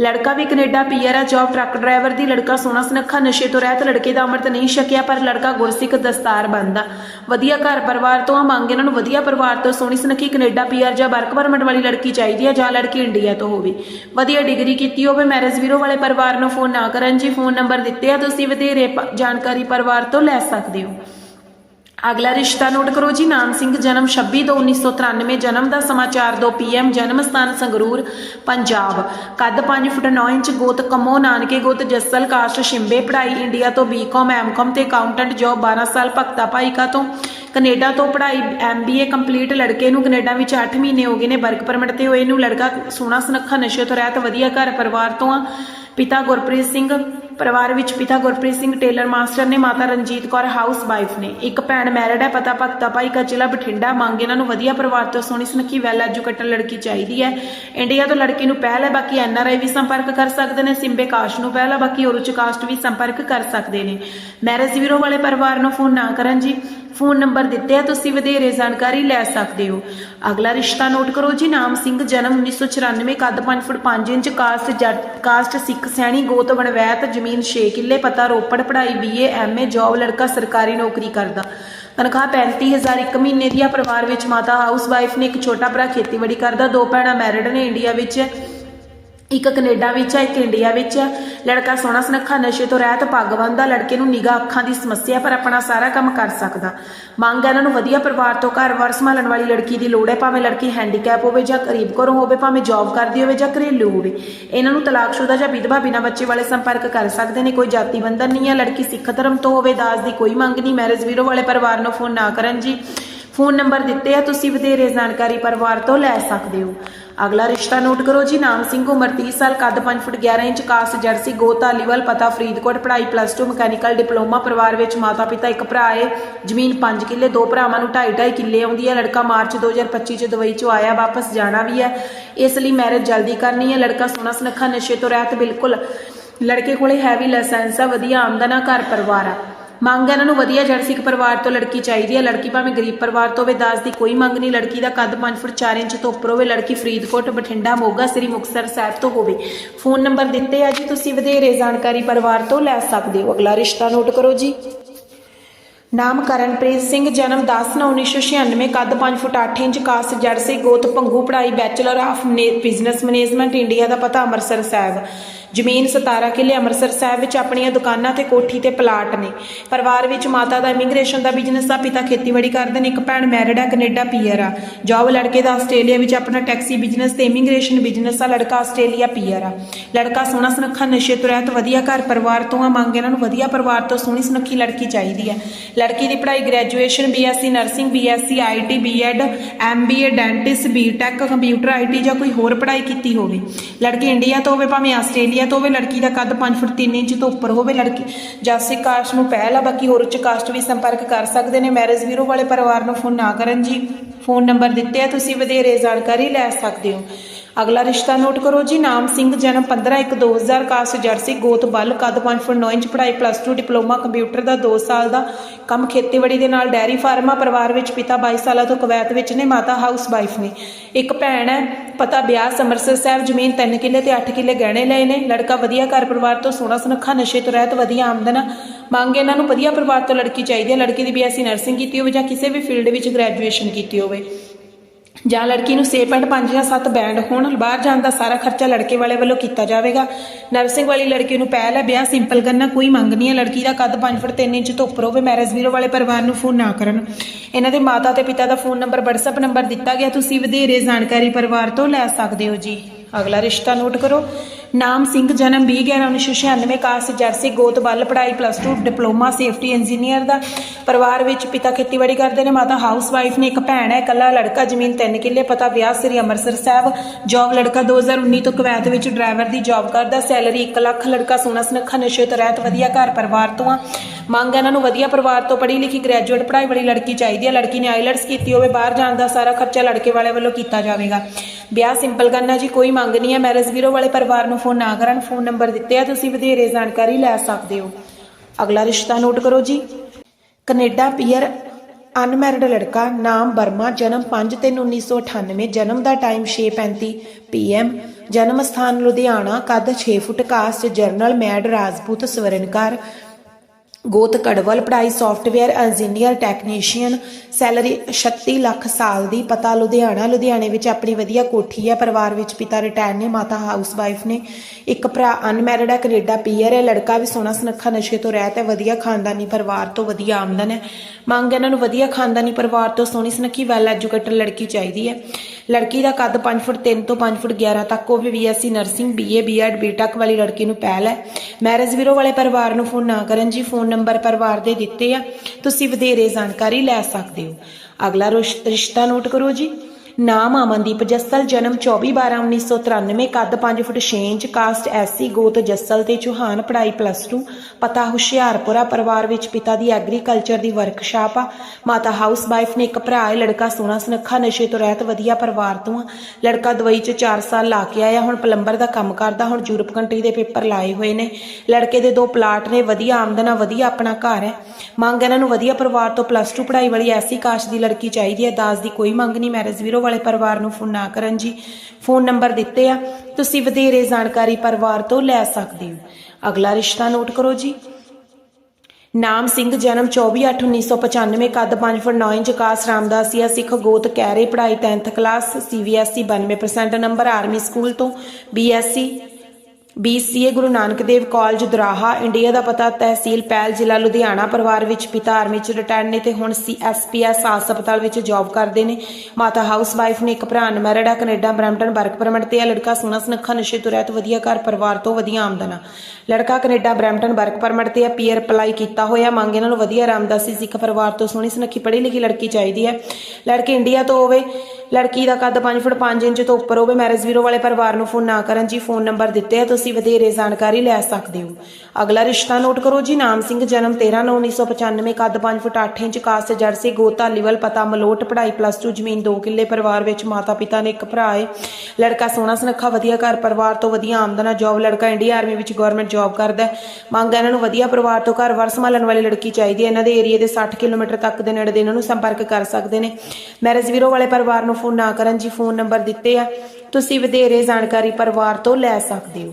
ਲੜਕਾ ਵੀ ਕੈਨੇਡਾ ਪੀਆਰ ਆ ਜੌਬ ਟਰੱਕ ਡਰਾਈਵਰ ਦੀ, ਲੜਕਾ ਸੋਹਣਾ ਸੁਨੱਖਾ, ਨਸ਼ੇ ਤੋਂ ਰਹਿਤ, ਲੜਕੇ ਦਾ ਅੰਮ੍ਰਿਤ ਨਹੀਂ ਛਕਿਆ, ਪਰ ਲੜਕਾ ਗੁਰਸਿੱਖ ਦਸਤਾਰ ਬੰਦਾ ਵਧੀਆ ਘਰ ਪਰਿਵਾਰ ਤੋਂ ਆ, ਮੰਗ ਇਹਨਾਂ ਨੂੰ ਵਧੀਆ ਪਰਿਵਾਰ ਤੋਂ, ਸੋਹਣੀ ਸੁਨੱਖੀ ਕੈਨੇਡਾ ਪੀਆਰ ਜਾਂ ਵਰਕ ਪਰਮਿਟ ਵਾਲੀ ਲੜਕੀ ਚਾਹੀਦੀ ਹੈ ਜਾਂ ਲੜਕੀ ਇੰਡੀਆ ਤੋਂ ਹੋਵੇ। ਵਧੀਆ ਡਿਗਰੀ ਕੀਤੀ ਹੋਵੇ, ਮੈਰਿਜ ਵੀਰੋ ਵਾਲੇ ਪਰਿਵਾਰ ਨੂੰ ਫੋਨ ਨਾ ਕਰਨ ਜੀ। ਫੋਨ ਨੰਬਰ ਦਿੱਤੇ ਆ, ਤੁਸੀਂ ਵਧੇਰੇ ਜਾਣਕਾਰੀ ਪਰਿਵਾਰ ਤੋਂ ਲੈ ਸਕਦੇ ਹੋ। ਅਗਲਾ ਰਿਸ਼ਤਾ ਨੋਟ ਕਰੋ ਜੀ, ਨਾਮ ਸਿੰਘ, ਜਨਮ 26 ਤੋਂ 1993 ਜਨਮ ਦਾ ਸਮਾਚਾਰ 2 ਪੀਐਮ ਜਨਮ ਸਥਾਨ ਸੰਗਰੂਰ, ਪੰਜਾਬ। ਕੱਦ 5 ਫੁੱਟ 9 ਇੰਚ, ਗੋਤ ਕਮੋ ਨਾਨਕੇ ਗੋਤ, ਜੱਸਲ ਕਾਸਟ ਸ਼ਿੰਬੇ, ਪੜ੍ਹਾਈ ਇੰਡੀਆ ਤੋਂ ਬੀਕਾਮ ਐਮਕਾਮ ਤੇ ਅਕਾਊਂਟੈਂਟ ਜੋਬ 12 ਸਾਲ ਭਗਤਾ ਭਾਈਕਾ ਤੋਂ। ਕੈਨੇਡਾ ਤੋਂ ਪੜ੍ਹਾਈ ਐਮਬੀਏ ਕੰਪਲੀਟ ਲੜਕੇ ਨੂੰ ਕੈਨੇਡਾ ਵਿੱਚ 8 ਮਹੀਨੇ ਹੋ ਗਏ ਨੇ ਵਰਕ ਪਰਮਿਟ ਤੇ ਹੋਏ ਨੂੰ, ਲੜਕਾ ਸੋਹਣਾ ਸੁਨੱਖਾ, ਨਸ਼ੇ ਤੋਂ ਰਹਿਤ, ਵਧੀਆ ਘਰ ਪਰਿਵਾਰ ਤੋਂ ਆ। ਪਿਤਾ ਗੁਰਪ੍ਰੀਤ ਸਿੰਘ ਪਰਿਵਾਰ ਵਿੱਚ ਪਿਤਾ ਗੁਰਪ੍ਰੀਤ ਸਿੰਘ ਟੇਲਰ ਮਾਸਟਰ ਨੇ ਮਾਤਾ ਰਣਜੀਤ ਕੌਰ ਹਾਊਸ ਵਾਈਫ ਨੇ। ਇੱਕ ਭੈਣ ਮੈਰਿਡ ਹੈ, ਪਤਾ ਭਗਤਾ ਭਾਈ ਕਾ ਜ਼ਿਲ੍ਹਾ ਬਠਿੰਡਾ। ਮੰਗ ਇਹਨਾਂ ਨੂੰ ਵਧੀਆ ਪਰਿਵਾਰ ਤੋਂ ਸੋਹਣੀ ਸੁਨੱਖੀ ਵੈਲ ਐਜੂਕੇਟਡ ਲੜਕੀ ਚਾਹੀਦੀ ਹੈ। ਇੰਡੀਆ ਤੋਂ ਲੜਕੀ ਨੂੰ ਪਹਿਲ ਹੈ, ਬਾਕੀ ਐਨਆਰਆਈ ਵੀ ਸੰਪਰਕ ਕਰ ਸਕਦੇ ਨੇ, ਸਿੰਬੇ ਕਾਸ਼ ਨੂੰ ਪਹਿਲ ਹੈ, ਬਾਕੀ ਔਰਚ ਕਾਸਟ ਵੀ ਸੰਪਰਕ ਕਰ ਸਕਦੇ ਨੇ। ਮੈਰਿਜ ਬਿਊਰੋ ਵਾਲੇ ਪਰਿਵਾਰ ਨੂੰ ਫੋਨ ਨਾ ਕਰਨ ਜੀ। ਫੋਨ ਨੰਬਰ ਦਿੱਤੇ ਆ, ਤੁਸੀਂ ਵਧੇਰੇ ਜਾਣਕਾਰੀ ਲੈ ਸਕਦੇ ਹੋ। ਅਗਲਾ ਰਿਸ਼ਤਾ ਨੋਟ ਕਰੋ ਜੀ, ਨਾਮ ਸਿੰਘ, ਜਨਮ 1994 ਕੱਦ 5 foot 5 inch, caste Jat, caste Sikh Saini ਗੋਤ ਬਣਵੈਤ ਜ਼ਮੀਨ 6 ਕਿੱਲੇ, ਪਤਾ ਰੋਪੜ, ਪੜ੍ਹਾਈ ਬੀਏ ਐਮਏ ਜੌਬ, ਲੜਕਾ, ਸਰਕਾਰੀ ਨੌਕਰੀ ਕਰਦਾ। ਤਨਖਾਹ 35000 ਇੱਕ ਮਹੀਨੇ ਦੀ ਆ, ਪਰਿਵਾਰ ਵਿੱਚ ਮਾਤਾ, ਹਾਊਸ ਵਾਈਫ ਨੇ ਇੱਕ ਛੋਟਾ ਭਰਾ ਖੇਤੀਬਾੜੀ ਕਰਦਾ, ਦੋ ਭੈਣਾਂ ਮੈਰਿਡ ਨੇ ਇੰਡੀਆ ਵਿੱਚ। ਇੱਕ ਕੈਨੇਡਾ ਵਿੱਚ ਆ ਇੱਕ ਇੰਡੀਆ ਵਿੱਚ ਹੈ। ਲੜਕਾ ਸੋਹਣਾ ਸੁਨੱਖਾ, ਨਸ਼ੇ ਤੋਂ ਰਹਿਤ, ਪੱਗ ਬੰਨਦਾ, ਲੜਕੇ ਨੂੰ ਨਿਗਾਹ ਅੱਖਾਂ ਦੀ ਸਮੱਸਿਆ ਪਰ ਆਪਣਾ ਸਾਰਾ ਕੰਮ ਕਰ ਸਕਦਾ। ਮੰਗ ਹੈ ਇਹਨਾਂ ਨੂੰ ਵਧੀਆ ਪਰਿਵਾਰ ਤੋਂ ਘਰ-ਵਾਰ ਸੰਭਾਲਣ ਵਾਲੀ ਲੜਕੀ ਦੀ ਲੋੜ ਹੈ, ਭਾਵੇਂ ਲੜਕੀ ਹੈਂਡੀਕੈਪ ਹੋਵੇ ਜਾਂ ਗਰੀਬ ਘਰੋਂ ਹੋਵੇ, ਭਾਵੇਂ ਜੌਬ ਕਰਦੀ ਹੋਵੇ ਜਾਂ ਘਰੇਲੂ ਹੋਵੇ। ਇਹਨਾਂ ਨੂੰ ਤਲਾਕਸ਼ੁਦਾ ਜਾਂ ਵਿਧਵਾ ਬਿਨਾਂ ਬੱਚੇ ਵਾਲੇ ਸੰਪਰਕ ਕਰ ਸਕਦੇ ਨੇ, ਕੋਈ ਜਾਤੀ ਬੰਧਨ ਨਹੀਂ ਹੈ। ਲੜਕੀ ਸਿੱਖ ਧਰਮ ਤੋਂ ਹੋਵੇ ਦਾਸ ਦੀ ਕੋਈ ਮੰਗ ਨਹੀਂ। ਮੈਰਿਜ ਵੀਰੋ ਵਾਲੇ ਪਰਿਵਾਰ ਨੂੰ ਫੋਨ ਨਾ ਕਰਨ ਜੀ। ਫੋਨ ਨੰਬਰ ਦਿੱਤੇ ਆ, ਤੁਸੀਂ ਵਧੇਰੇ ਜਾਣਕਾਰੀ ਪਰਿਵਾਰ ਤੋਂ ਲੈ ਸਕਦੇ ਹੋ। ਅਗਲਾ ਰਿਸ਼ਤਾ ਨੋਟ ਕਰੋ ਜੀ, ਨਾਮ ਸਿੰਘ ਉਮਰ 30 ਸਾਲ, ਕੱਦ 5 ਫੁੱਟ 11 ਇੰਚ, ਕਾਸ ਜਰਸੀ ਗੋਧਾਲੀਵਾਲ ਪਤਾ ਫਰੀਦਕੋਟ, ਪੜ੍ਹਾਈ ਪਲੱਸ 2 ਮਕੈਨੀਕਲ ਡਿਪਲੋਮਾ ਪਰਿਵਾਰ ਵਿੱਚ ਮਾਤਾ ਪਿਤਾ ਇੱਕ ਭਰਾ ਏ, ਜ਼ਮੀਨ 5 ਕਿੱਲੇ, ਦੋ ਭਰਾਵਾਂ ਨੂੰ 2.5 2.5 ਕਿੱਲੇ ਆਉਂਦੀ ਹੈ, ਲੜਕਾ ਮਾਰਚ 2025 ਚ ਦੁਬਈ ਚੋਂ ਆਇਆ, ਵਾਪਸ ਜਾਣਾ ਵੀ ਹੈ। ਇਸ ਲਈ ਮੈਰਿਜ ਜਲਦੀ ਕਰਨੀ ਹੈ, ਲੜਕਾ ਸੋਹਣਾ ਸੁਨੱਖਾ, ਨਸ਼ੇ ਤੋਂ ਰਹਿਤ, ਬਿਲਕੁਲ ਲੜਕੇ ਕੋਲੇ ਹੈਵੀ ਲਾਇਸੈਂਸ ਆ, ਵਧੀਆ ਆਮਦਨ ਆ, ਘਰ ਪਰਿਵਾਰ ਆ। ਮੰਗ ਇਹਨਾਂ ਨੂੰ ਵਧੀਆ ਜਰਸਿਕ ਪਰਿਵਾਰ ਤੋਂ ਲੜਕੀ ਚਾਹੀਦੀ ਹੈ। ਲੜਕੀ ਭਾਵੇਂ ਗਰੀਬ ਪਰਿਵਾਰ ਤੋਂ ਹੋਵੇ, ਦਾਸ ਦੀ ਕੋਈ ਮੰਗ ਨਹੀਂ। ਲੜਕੀ ਦਾ ਕੱਦ 5 ਫੁੱਟ 4 ਇੰਚ ਤੋਂ ਉੱਪਰ ਹੋਵੇ, ਲੜਕੀ ਫਰੀਦਕੋਟ, ਬਠਿੰਡਾ, ਮੋਗਾ, ਸ੍ਰੀ ਮੁਕਤਸਰ ਸਾਹਿਬ ਤੋਂ ਹੋਵੇ। ਫੋਨ ਨੰਬਰ ਦਿੱਤੇ ਆ ਜੀ, ਤੁਸੀਂ ਵਧੇਰੇ ਜਾਣਕਾਰੀ ਪਰਿਵਾਰ ਤੋਂ ਲੈ ਸਕਦੇ ਹੋ। ਅਗਲਾ ਰਿਸ਼ਤਾ ਨੋਟ ਕਰੋ ਜੀ। ਨਾਮ ਕਰਨਪ੍ਰੀਤ ਸਿੰਘ, ਜਨਮ 10/9/1996 ਕੱਦ 5 ਫੁੱਟ 8 ਇੰਚ, ਕਾਸ ਜਰਸੀ ਗੋਤ ਭੰਗੂ ਪੜ੍ਹਾਈ bachelor of business management India ਦਾ ਪਤਾ, ਅੰਮ੍ਰਿਤਸਰ ਸਾਹਿਬ। ਜ਼ਮੀਨ 17 ਕਿੱਲੇ ਅੰਮ੍ਰਿਤਸਰ ਸਾਹਿਬ ਵਿੱਚ ਆਪਣੀਆਂ ਦੁਕਾਨਾਂ ਤੇ ਕੋਠੀ ਤੇ ਪਲਾਟ ਨੇ। ਪਰਿਵਾਰ ਵਿੱਚ ਮਾਤਾ ਦਾ ਇਮੀਗ੍ਰੇਸ਼ਨ ਦਾ ਬਿਜ਼ਨਸ ਆ, ਪਿਤਾ ਖੇਤੀਬਾੜੀ ਕਰਦੇ ਨੇ, ਇੱਕ ਭੈਣ ਮੈਰਿਡ ਆ, ਕੈਨੇਡਾ ਪੀਆਰ ਆ। ਜੌਬ ਲੜਕੇ ਦਾ ਆਸਟ੍ਰੇਲੀਆ ਵਿੱਚ ਆਪਣਾ ਟੈਕਸੀ ਬਿਜ਼ਨਸ ਤੇ ਇਮੀਗ੍ਰੇਸ਼ਨ ਬਿਜ਼ਨਸ ਆ, ਲੜਕਾ ਆਸਟ੍ਰੇਲੀਆ ਪੀਆਰ ਆ। ਲੜਕਾ ਸੋਹਣਾ ਸੁਨੱਖਾ, ਨਸ਼ੇ ਤੋਂ ਰਹਿਤ, ਵਧੀਆ ਘਰ ਪਰਿਵਾਰ ਤੋਂ ਆ, ਮੰਗ ਇਹਨਾਂ ਨੂੰ ਵਧੀਆ ਪਰਿਵਾਰ ਤੋਂ ਸੋਹਣੀ ਸੁਨੱਖੀ ਲੜਕੀ ਚਾਹੀਦੀ ਹੈ ਲੜਕੀ ਦੀ ਪੜ੍ਹਾਈ graduation BSc nursing BSc IT BEd MBA dentist BTech computer IT ਜਾਂ ਕੋਈ ਹੋਰ ਪੜ੍ਹਾਈ ਕੀਤੀ ਹੋਵੇ। ਲੜਕੀ ਇੰਡੀਆ ਤੋਂ ਹੋਵੇ, ਭਾਵੇਂ ਆਸਟ੍ਰੇਲੀਆ ਤੋਂ ਹੋਵੇ ਲੜਕੀ ਦਾ ਕੱਦ 5 ਫੁੱਟ 3 ਇੰਚ ਤੋਂ ਉੱਪਰ ਹੋਵੇ ਲੜਕੀ। ਜਾਸਿਕ ਕਾਸਟ ਨੂੰ ਪਹਿਲ ਆ, ਬਾਕੀ ਹੋਰ ਉੱਚ ਕਾਸਟ ਵੀ ਸੰਪਰਕ ਕਰ ਸਕਦੇ ਨੇ। ਮੈਰਿਜ ਵੀਰੋ ਵਾਲੇ ਪਰਿਵਾਰ ਨੂੰ ਫੋਨ ਨਾ ਕਰਨ ਜੀ। ਫੋਨ ਨੰਬਰ ਦਿੱਤੇ ਆ, ਤੁਸੀਂ ਵਧੇਰੇ ਜਾਣਕਾਰੀ ਲੈ ਸਕਦੇ ਹੋ। ਅਗਲਾ ਰਿਸ਼ਤਾ ਨੋਟ ਕਰੋ ਜੀ, ਨਾਮ ਸਿੰਘ, ਜਨਮ 15/1/2000 ਕਾਸਟ ਜਰਸੀ, ਗੋਤ ਬੱਲ ਕੱਦ 5 ਫੁੱਟ 9 ਇੰਚ, ਪੜ੍ਹਾਈ ਪਲੱਸ 2 ਡਿਪਲੋਮਾ, ਕੰਪਿਊਟਰ ਦਾ 2 ਸਾਲ ਦਾ ਕੰਮ, ਖੇਤੀਬਾੜੀ ਦੇ ਨਾਲ, ਡੈਰੀ ਫਾਰਮਾ ਪਰਿਵਾਰ ਵਿੱਚ ਪਿਤਾ 22 ਸਾਲਾਂ ਤੋਂ ਕੁਵੈਤ ਵਿੱਚ ਨੇ, ਮਾਤਾ ਹਾਊਸ ਵਾਈਫ ਨੇ। ਇੱਕ ਭੈਣ ਹੈ, ਪਤਾ ਬਿਆਸ ਅੰਮ੍ਰਿਤਸਰ ਸਾਹਿਬ, ਜ਼ਮੀਨ 3 ਕਿੱਲੇ ਤੇ 8 ਕਿੱਲੇ ਗਹਿਣੇ ਲਏ ਨੇ। ਲੜਕਾ ਵਧੀਆ ਘਰ ਪਰਿਵਾਰ ਤੋਂ, ਸੋਹਣਾ ਸੁਨੱਖਾ, ਨਸ਼ੇ ਤੋਂ ਰਹਿਤ, ਵਧੀਆ ਆਮਦਨ ਆ। ਮੰਗ ਇਹਨਾਂ ਨੂੰ, ਵਧੀਆ ਪਰਿਵਾਰ ਤੋਂ ਲੜਕੀ ਚਾਹੀਦੀ ਹੈ। ਲੜਕੀ ਦੀ ਬੀਐਸਸੀ ਨਰਸਿੰਗ ਕੀਤੀ ਹੋਵੇ ਜਾਂ ਕਿਸੇ ਵੀ ਫੀਲਡ ਵਿੱਚ ਗ੍ਰੈਜੂਏਸ਼ਨ ਕੀਤੀ ਹੋਵੇ। ਜਾਂ ਲੜਕੀ ਨੂੰ 6.5 ਜਾਂ 7 ਬੈਂਡ ਹੋਣ, ਬਾਹਰ ਜਾਣ ਦਾ ਸਾਰਾ ਖਰਚਾ ਲੜਕੇ ਵਾਲੇ ਵੱਲੋਂ ਕੀਤਾ ਜਾਵੇਗਾ। ਨਰਸਿੰਗ ਵਾਲੀ ਲੜਕੀ ਨੂੰ ਪਹਿਲ ਹੈ, ਵਿਆਹ ਸਿੰਪਲ ਕਰਨਾ, ਕੋਈ ਮੰਗ ਨਹੀਂ ਹੈ। ਲੜਕੀ ਦਾ ਕੱਦ 5 ਫੁੱਟ 3 ਇੰਚ ਤੋਂ ਉੱਪਰ ਹੋਵੇ ਮੈਰਿਜ ਵੀਰੋ ਵਾਲੇ ਪਰਿਵਾਰ ਨੂੰ ਫੋਨ ਨਾ ਕਰਨ। ਇਹਨਾਂ ਦੇ ਮਾਤਾ ਤੇ ਪਿਤਾ ਦਾ ਫੋਨ ਨੰਬਰ WhatsApp ਨੰਬਰ ਦਿੱਤਾ ਗਿਆ। ਤੁਸੀਂ ਵਧੇਰੇ ਜਾਣਕਾਰੀ ਪਰਿਵਾਰ ਤੋਂ ਲੈ ਸਕਦੇ ਹੋ ਜੀ। ਅਗਲਾ ਰਿਸ਼ਤਾ ਨੋਟ ਕਰੋ। ਨਾਮ ਸਿੰਘ, ਜਨਮ 20/11/1996 ਕਾਸ ਜਰਸੀ, ਗੋਤ ਬੱਲ ਪੜ੍ਹਾਈ ਪਲੱਸ 2 ਡਿਪਲੋਮਾ ਸੇਫਟੀ ਇੰਜੀਨੀਅਰ ਦਾ। ਪਰਿਵਾਰ ਵਿੱਚ ਪਿਤਾ ਖੇਤੀਬਾੜੀ ਕਰਦੇ ਨੇ, ਮਾਤਾ ਹਾਊਸ ਵਾਈਫ ਨੇ ਇੱਕ ਭੈਣ ਹੈ, ਇਕੱਲਾ ਲੜਕਾ, ਜ਼ਮੀਨ 3 ਕਿੱਲੇ, ਪਤਾ ਵਿਆਹ ਸ੍ਰੀ ਅੰਮ੍ਰਿਤਸਰ ਸਾਹਿਬ। ਜੌਬ ਲੜਕਾ 2019 ਤੋਂ ਕੁਵੈਤ ਵਿੱਚ ਡਰਾਈਵਰ ਦੀ ਜੌਬ ਕਰਦਾ ਸੈਲਰੀ 1 ਲੱਖ, ਲੜਕਾ ਸੋਹਣਾ ਸੁਨੱਖਾ, ਨਸ਼ੇ ਤੋਂ ਰਹਿਤ, ਵਧੀਆ ਘਰ ਪਰਿਵਾਰ ਤੋਂ ਆ। ਮੰਗ ਇਹਨਾਂ ਨੂੰ ਵਧੀਆ ਪਰਿਵਾਰ ਤੋਂ ਪੜ੍ਹੀ ਲਿਖੀ ਗ੍ਰੈਜੂਏਟ ਪੜ੍ਹਾਈ ਵਾਲੀ ਲੜਕੀ ਚਾਹੀਦੀ ਹੈ। ਲੜਕੀ ਨੇ ਆਈਲਟਸ ਕੀਤੀ ਹੋਵੇ ਬਾਹਰ ਜਾਣ ਦਾ ਸਾਰਾ ਖਰਚਾ ਲੜਕੇ ਵਾਲੇ ਵੱਲੋਂ ਕੀਤਾ ਜਾਵੇਗਾ। ਵਿਆਹ ਸਿੰਪਲ ਕਰਨਾ ਜੀ, ਕੋਈ ਮੰਗ ਨਹੀਂ ਹੈ। ਮੈਰਿਜ ਵੀਰੋ ਵਾਲੇ ਪਰਿਵਾਰ ਨੂੰ ਫੋਨ ਨਾ ਕਰਨ ਫੋਨ ਨੰਬਰ ਦਿੱਤੇ ਆ ਤੁਸੀਂ, ਵਧੇਰੇ ਜਾਣਕਾਰੀ ਲੈ ਸਕਦੇ ਹੋ। ਅਗਲਾ ਰਿਸ਼ਤਾ ਨੋਟ ਕਰੋ ਜੀ। ਕੈਨੇਡਾ ਪੀਅਰ ਅਨਮੈਰਿਡ ਲੜਕਾ, ਨਾਮ ਬਰਮਾ ਜਨਮ 5 3 1998 ਜਨਮ ਦਾ ਟਾਈਮ 6:35 ਪੀਐਮ ਜਨਮ ਸਥਾਨ ਲੁਧਿਆਣਾ, ਕੱਦ 6 ਫੁੱਟ ਕਾਸਟ, ਜਰਨਲ ਮੈਡ, ਰਾਜਪੂਤ, ਸਵਰਨਕਾਰ, ਗੋਤ ਕੜਵਲ ਪੜਾਈ software engineer technician salary 36 lakh ਸਾਲ ਦੀ। ਪਤਾ ਲੁਧਿਆਣਾ, ਲੁਧਿਆਣੇ ਵਿੱਚ ਆਪਣੀ ਵਧੀਆ ਕੋਠੀ ਹੈ। ਪਰਿਵਾਰ ਵਿੱਚ ਪਿਤਾ ਰਿਟਾਇਰ ਨੇ, ਮਾਤਾ ਹਾਊਸ ਵਾਈਫ ਨੇ। ਇੱਕ ਭਰਾ ਅਨਮੈਰਿਡ ਹੈ, ਕੈਨੇਡਾ ਪੀਅਰ ਹੈ। ਲੜਕਾ ਵੀ ਸੋਹਣਾ ਸੁਨੱਖਾ, ਨਸ਼ੇ ਤੋਂ ਰਹਿਤ ਹੈ। ਵਧੀਆ ਖਾਨਦਾਨੀ ਪਰਿਵਾਰ ਤੋਂ ਵਧੀਆ ਆਮਦਨ ਹੈ। ਮੰਗ ਇਹਨਾਂ ਨੂੰ ਵਧੀਆ ਖਾਨਦਾਨੀ ਪਰਿਵਾਰ ਤੋਂ ਸੋਹਣੀ ਸੁਨੱਖੀ ਵੈਲ ਐਜੂਕੇਟਡ ਲੜਕੀ ਚਾਹੀਦੀ ਹੈ। ਲੜਕੀ ਦਾ ਕੱਦ 5 ਫੁੱਟ 3 ਤੋਂ 5 ਫੁੱਟ 11 ਤੱਕ ਹੋਵੇ BSc nursing BA BEd BTech ਵਾਲੀ ਲੜਕੀ ਨੂੰ ਪਹਿਲ ਹੈ। ਮੈਰਿਜ ਵੀਰੋ ਵਾਲੇ ਪਰਿਵਾਰ ਨੂੰ ਫੋਨ ਨਾ ਕਰਨ ਜੀ। ਫੋਨ ਨੰਬਰ ਪਰਿਵਾਰ ਦੇ ਦਿੱਤੇ ਆ। ਤੁਸੀਂ ਵਧੇਰੇ ਜਾਣਕਾਰੀ ਲੈ ਸਕਦੇ ਹੋ ਅਗਲਾ ਰਿਸ਼- ਰਿਸ਼ਤਾ ਨੋਟ ਕਰੋ ਜੀ। ਨਾਮ ਅਮਨਦੀਪ ਜੱਸਲ, ਜਨਮ 24/12/1993 ਕੱਦ 5 ਫੁੱਟ 6 ਇੰਚ, ਕਾਸਟ ਐਸਸੀ, ਗੋਤ ਜੱਸਲ ਤੇ ਚੌਹਾਨ ਪੜ੍ਹਾਈ ਪਲੱਸ 2 ਪਤਾ ਹੁਸ਼ਿਆਰਪੁਰਾ ਪਰਿਵਾਰ ਵਿੱਚ ਪਿਤਾ ਦੀ ਐਗਰੀਕਲਚਰ ਦੀ ਵਰਕਸ਼ਾਪ ਆ। ਮਾਤਾ ਹਾਊਸ ਵਾਈਫ ਨੇ ਇੱਕ ਭਰਾ ਹੈ ਲੜਕਾ ਸੋਹਣਾ ਸੁਨੱਖਾ, ਨਸ਼ੇ ਤੋਂ ਰਹਿਤ, ਵਧੀਆ ਪਰਿਵਾਰ ਤੋਂ ਆ। ਲੜਕਾ ਦੁਬਈ 'ਚ 4 ਸਾਲ ਲਾ ਕੇ ਆਇਆ, ਹੁਣ ਪਲੰਬਰ ਦਾ ਕੰਮ ਕਰਦਾ, ਹੁਣ ਯੂਰਪ ਕੰਟਰੀ ਦੇ ਪੇਪਰ ਲਾਏ ਹੋਏ ਨੇ। ਲੜਕੇ ਦੇ ਦੋ ਪਲਾਟ ਨੇ, ਵਧੀਆ ਆਮਦਨ ਆ, ਵਧੀਆ ਆਪਣਾ ਘਰ ਹੈ ਮੰਗ ਇਹਨਾਂ ਨੂੰ ਵਧੀਆ ਪਰਿਵਾਰ ਤੋਂ ਪਲੱਸ 2 ਪੜ੍ਹਾਈ ਵਾਲੀ ਐਸੀ ਕਾਸ਼ ਦੀ ਲੜਕੀ ਚਾਹੀਦੀ ਹੈ ਦਾਸ ਦੀ ਕੋਈ ਮੰਗ ਨਹੀਂ ਮੈਰਿਜ ਵੀਰੋ ਵਾਲੇ ਪਰਿਵਾਰ ਨੂੰ ਫੋਨ ਨਾ ਕਰਨ ਜੀ। ਫੋਨ ਨੰਬਰ ਦਿੱਤੇ ਆ। ਤੁਸੀਂ ਵਧੇਰੇ ਜਾਣਕਾਰੀ ਪਰਿਵਾਰ ਤੋਂ ਲੈ ਸਕਦੇ ਹੋ। ਅਗਲਾ ਰਿਸ਼ਤਾ ਨੋਟ ਕਰੋ ਜੀ। ਨਾਮ ਸਿੰਘ, ਜਨਮ 24/8/1995 ਕੱਦ 5 ਫੁੱਟ 9 ਇੰਚ ਕਾਸ ਰਾਮਦਾਸੀਆ ਸਿੱਖ ਗੋਤ, ਕਹਿਰੇ, ਪੜ੍ਹਾਈ 10th class CBSE 92% number army school ਤੋਂ BSc BCA Guru Nanak Dev college Doraha India ਦਾ ਪਤਾ ਤਹਿਸੀਲ ਪੈਲ ਜ਼ਿਲ੍ਹਾ ਲੁਧਿਆਣਾ, ਪਰਿਵਾਰ ਵਿੱਚ ਪਿਤਾ ਆਰਮੀ ਚ ਰਿਟਾਇਰਡ ਨੇ ਤੇ ਹੁਣ ਸੀਐਸਪੀਐਸ ਹਸਪਤਾਲ ਵਿੱਚ ਜੌਬ ਕਰਦੇ ਨੇ। ਮਾਤਾ ਹਾਊਸ ਵਾਈਫ ਨੇ ਇੱਕ ਭਰਾ ਅਨਮੈਰਿਡ ਆ, ਕੈਨੇਡਾ ਬਰੈਂਪਟਨ ਵਰਕ ਪਰਮਿਟ ਤੇ ਆ। ਲੜਕਾ ਸੋਹਣਾ ਸੁਨੱਖਾ, ਨਸ਼ੇ ਤੋਂ ਰਹਿਤ, ਵਧੀਆ ਘਰ, ਪਰਿਵਾਰ ਤੋਂ ਵਧੀਆ ਆਮਦਨ ਆ। ਲੜਕਾ ਕੈਨੇਡਾ ਬਰੈਂਪਟਨ ਵਰਕ ਪਰਮਿਟ ਤੇ ਆ ਪੀਅਰ ਅਪਲਾਈ ਕੀਤਾ ਹੋਇਆ। ਮੰਗ ਇਹਨਾਂ ਨੂੰ ਵਧੀਆ ਆਰਾਮਦਾਸੀ ਸਿੱਖ ਪਰਿਵਾਰ ਤੋਂ ਸੋਹਣੀ, ਸੁਨੱਖੀ, ਪੜ੍ਹੀ ਲਿਖੀ ਲੜਕੀ ਚਾਹੀਦੀ ਹੈ। ਲੜਕੀ ਇੰਡੀਆ ਤੋਂ ਹੋਵੇ, ਲੜਕੀ ਦਾ ਕੱਦ 5 ਫੁੱਟ 5 ਇੰਚ ਤੋਂ ਉੱਪਰ ਹੋਵੇ ਮੈਰਿਜ ਵੀਰੋ ਵਾਲੇ ਪਰਿਵਾਰ ਨੂੰ ਫੋਨ ਨਾ ਕਰਨ ਜੀ ਫੋਨ ਨੰਬਰ ਦਿੱਤੇ ਆ ਤੁਸੀਂ। ਵਧੇਰੇ ਜਾਣਕਾਰੀ ਲੈ ਸਕਦੇ ਹੋ। ਅਗਲਾ ਰਿਸ਼ਤਾ ਨੋਟ ਕਰੋ ਜੀ। ਨਾਮ ਸਿੰਘ, ਜਨਮ 13/9/1995 ਕੱਦ 5 ਫੁੱਟ 8 ਇੰਚ ਕਾਸਟ ਜਰਸੀ ਗੋਤਾ, ਲਿਵਲ ਪਤਾ, ਮਲੋਟ, ਪੜ੍ਹਾਈ ਪਲੱਸ 2 ਜ਼ਮੀਨ 2 ਕਿੱਲੇ, ਪਰਿਵਾਰ ਵਿੱਚ ਮਾਤਾ ਪਿਤਾ ਨੇ ਇੱਕ ਭਰਾ ਹੈ ਲੜਕਾ ਸੋਹਣਾ, ਸੁਨੱਖਾ, ਵਧੀਆ ਘਰ, ਪਰਿਵਾਰ ਤੋਂ ਵਧੀਆ ਆਮਦਨ ਜੌਬ ਲੜਕਾ ਇੰਡੀਆ ਆਰਮੀ ਵਿੱਚ ਗਵਰਨਮੈਂਟ ਜੌਬ ਕਰਦਾ ਹੈ। ਮੰਗ ਇਹਨਾਂ ਨੂੰ ਵਧੀਆ ਪਰਿਵਾਰ ਤੋਂ ਘਰ ਵਾਰ ਸੰਭਾਲਣ ਵਾਲੀ ਲੜਕੀ ਚਾਹੀਦੀ ਹੈ। ਇਹਨਾਂ ਦੇ ਏਰੀਆ ਦੇ 60 ਕਿਲੋਮੀਟਰ ਤੱਕ ਦੇ ਨੇੜੇ ਦੇ ਇਹਨਾਂ ਨੂੰ ਸੰਪਰਕ ਕਰ ਸਕਦੇ ਨੇ। ਮੈਰਿਜ ਵੀਰੋ ਵਾਲੇ ਪਰਿਵਾਰ ਨੂੰ ਫੋਨ ਨਾ ਕਰਨ ਜੀ। ਫੋਨ ਨੰਬਰ ਦਿੱਤੇ ਆ। ਤੁਸੀਂ ਵਧੇਰੇ ਜਾਣਕਾਰੀ ਪਰਿਵਾਰ ਤੋਂ ਲੈ ਸਕਦੇ ਹੋ।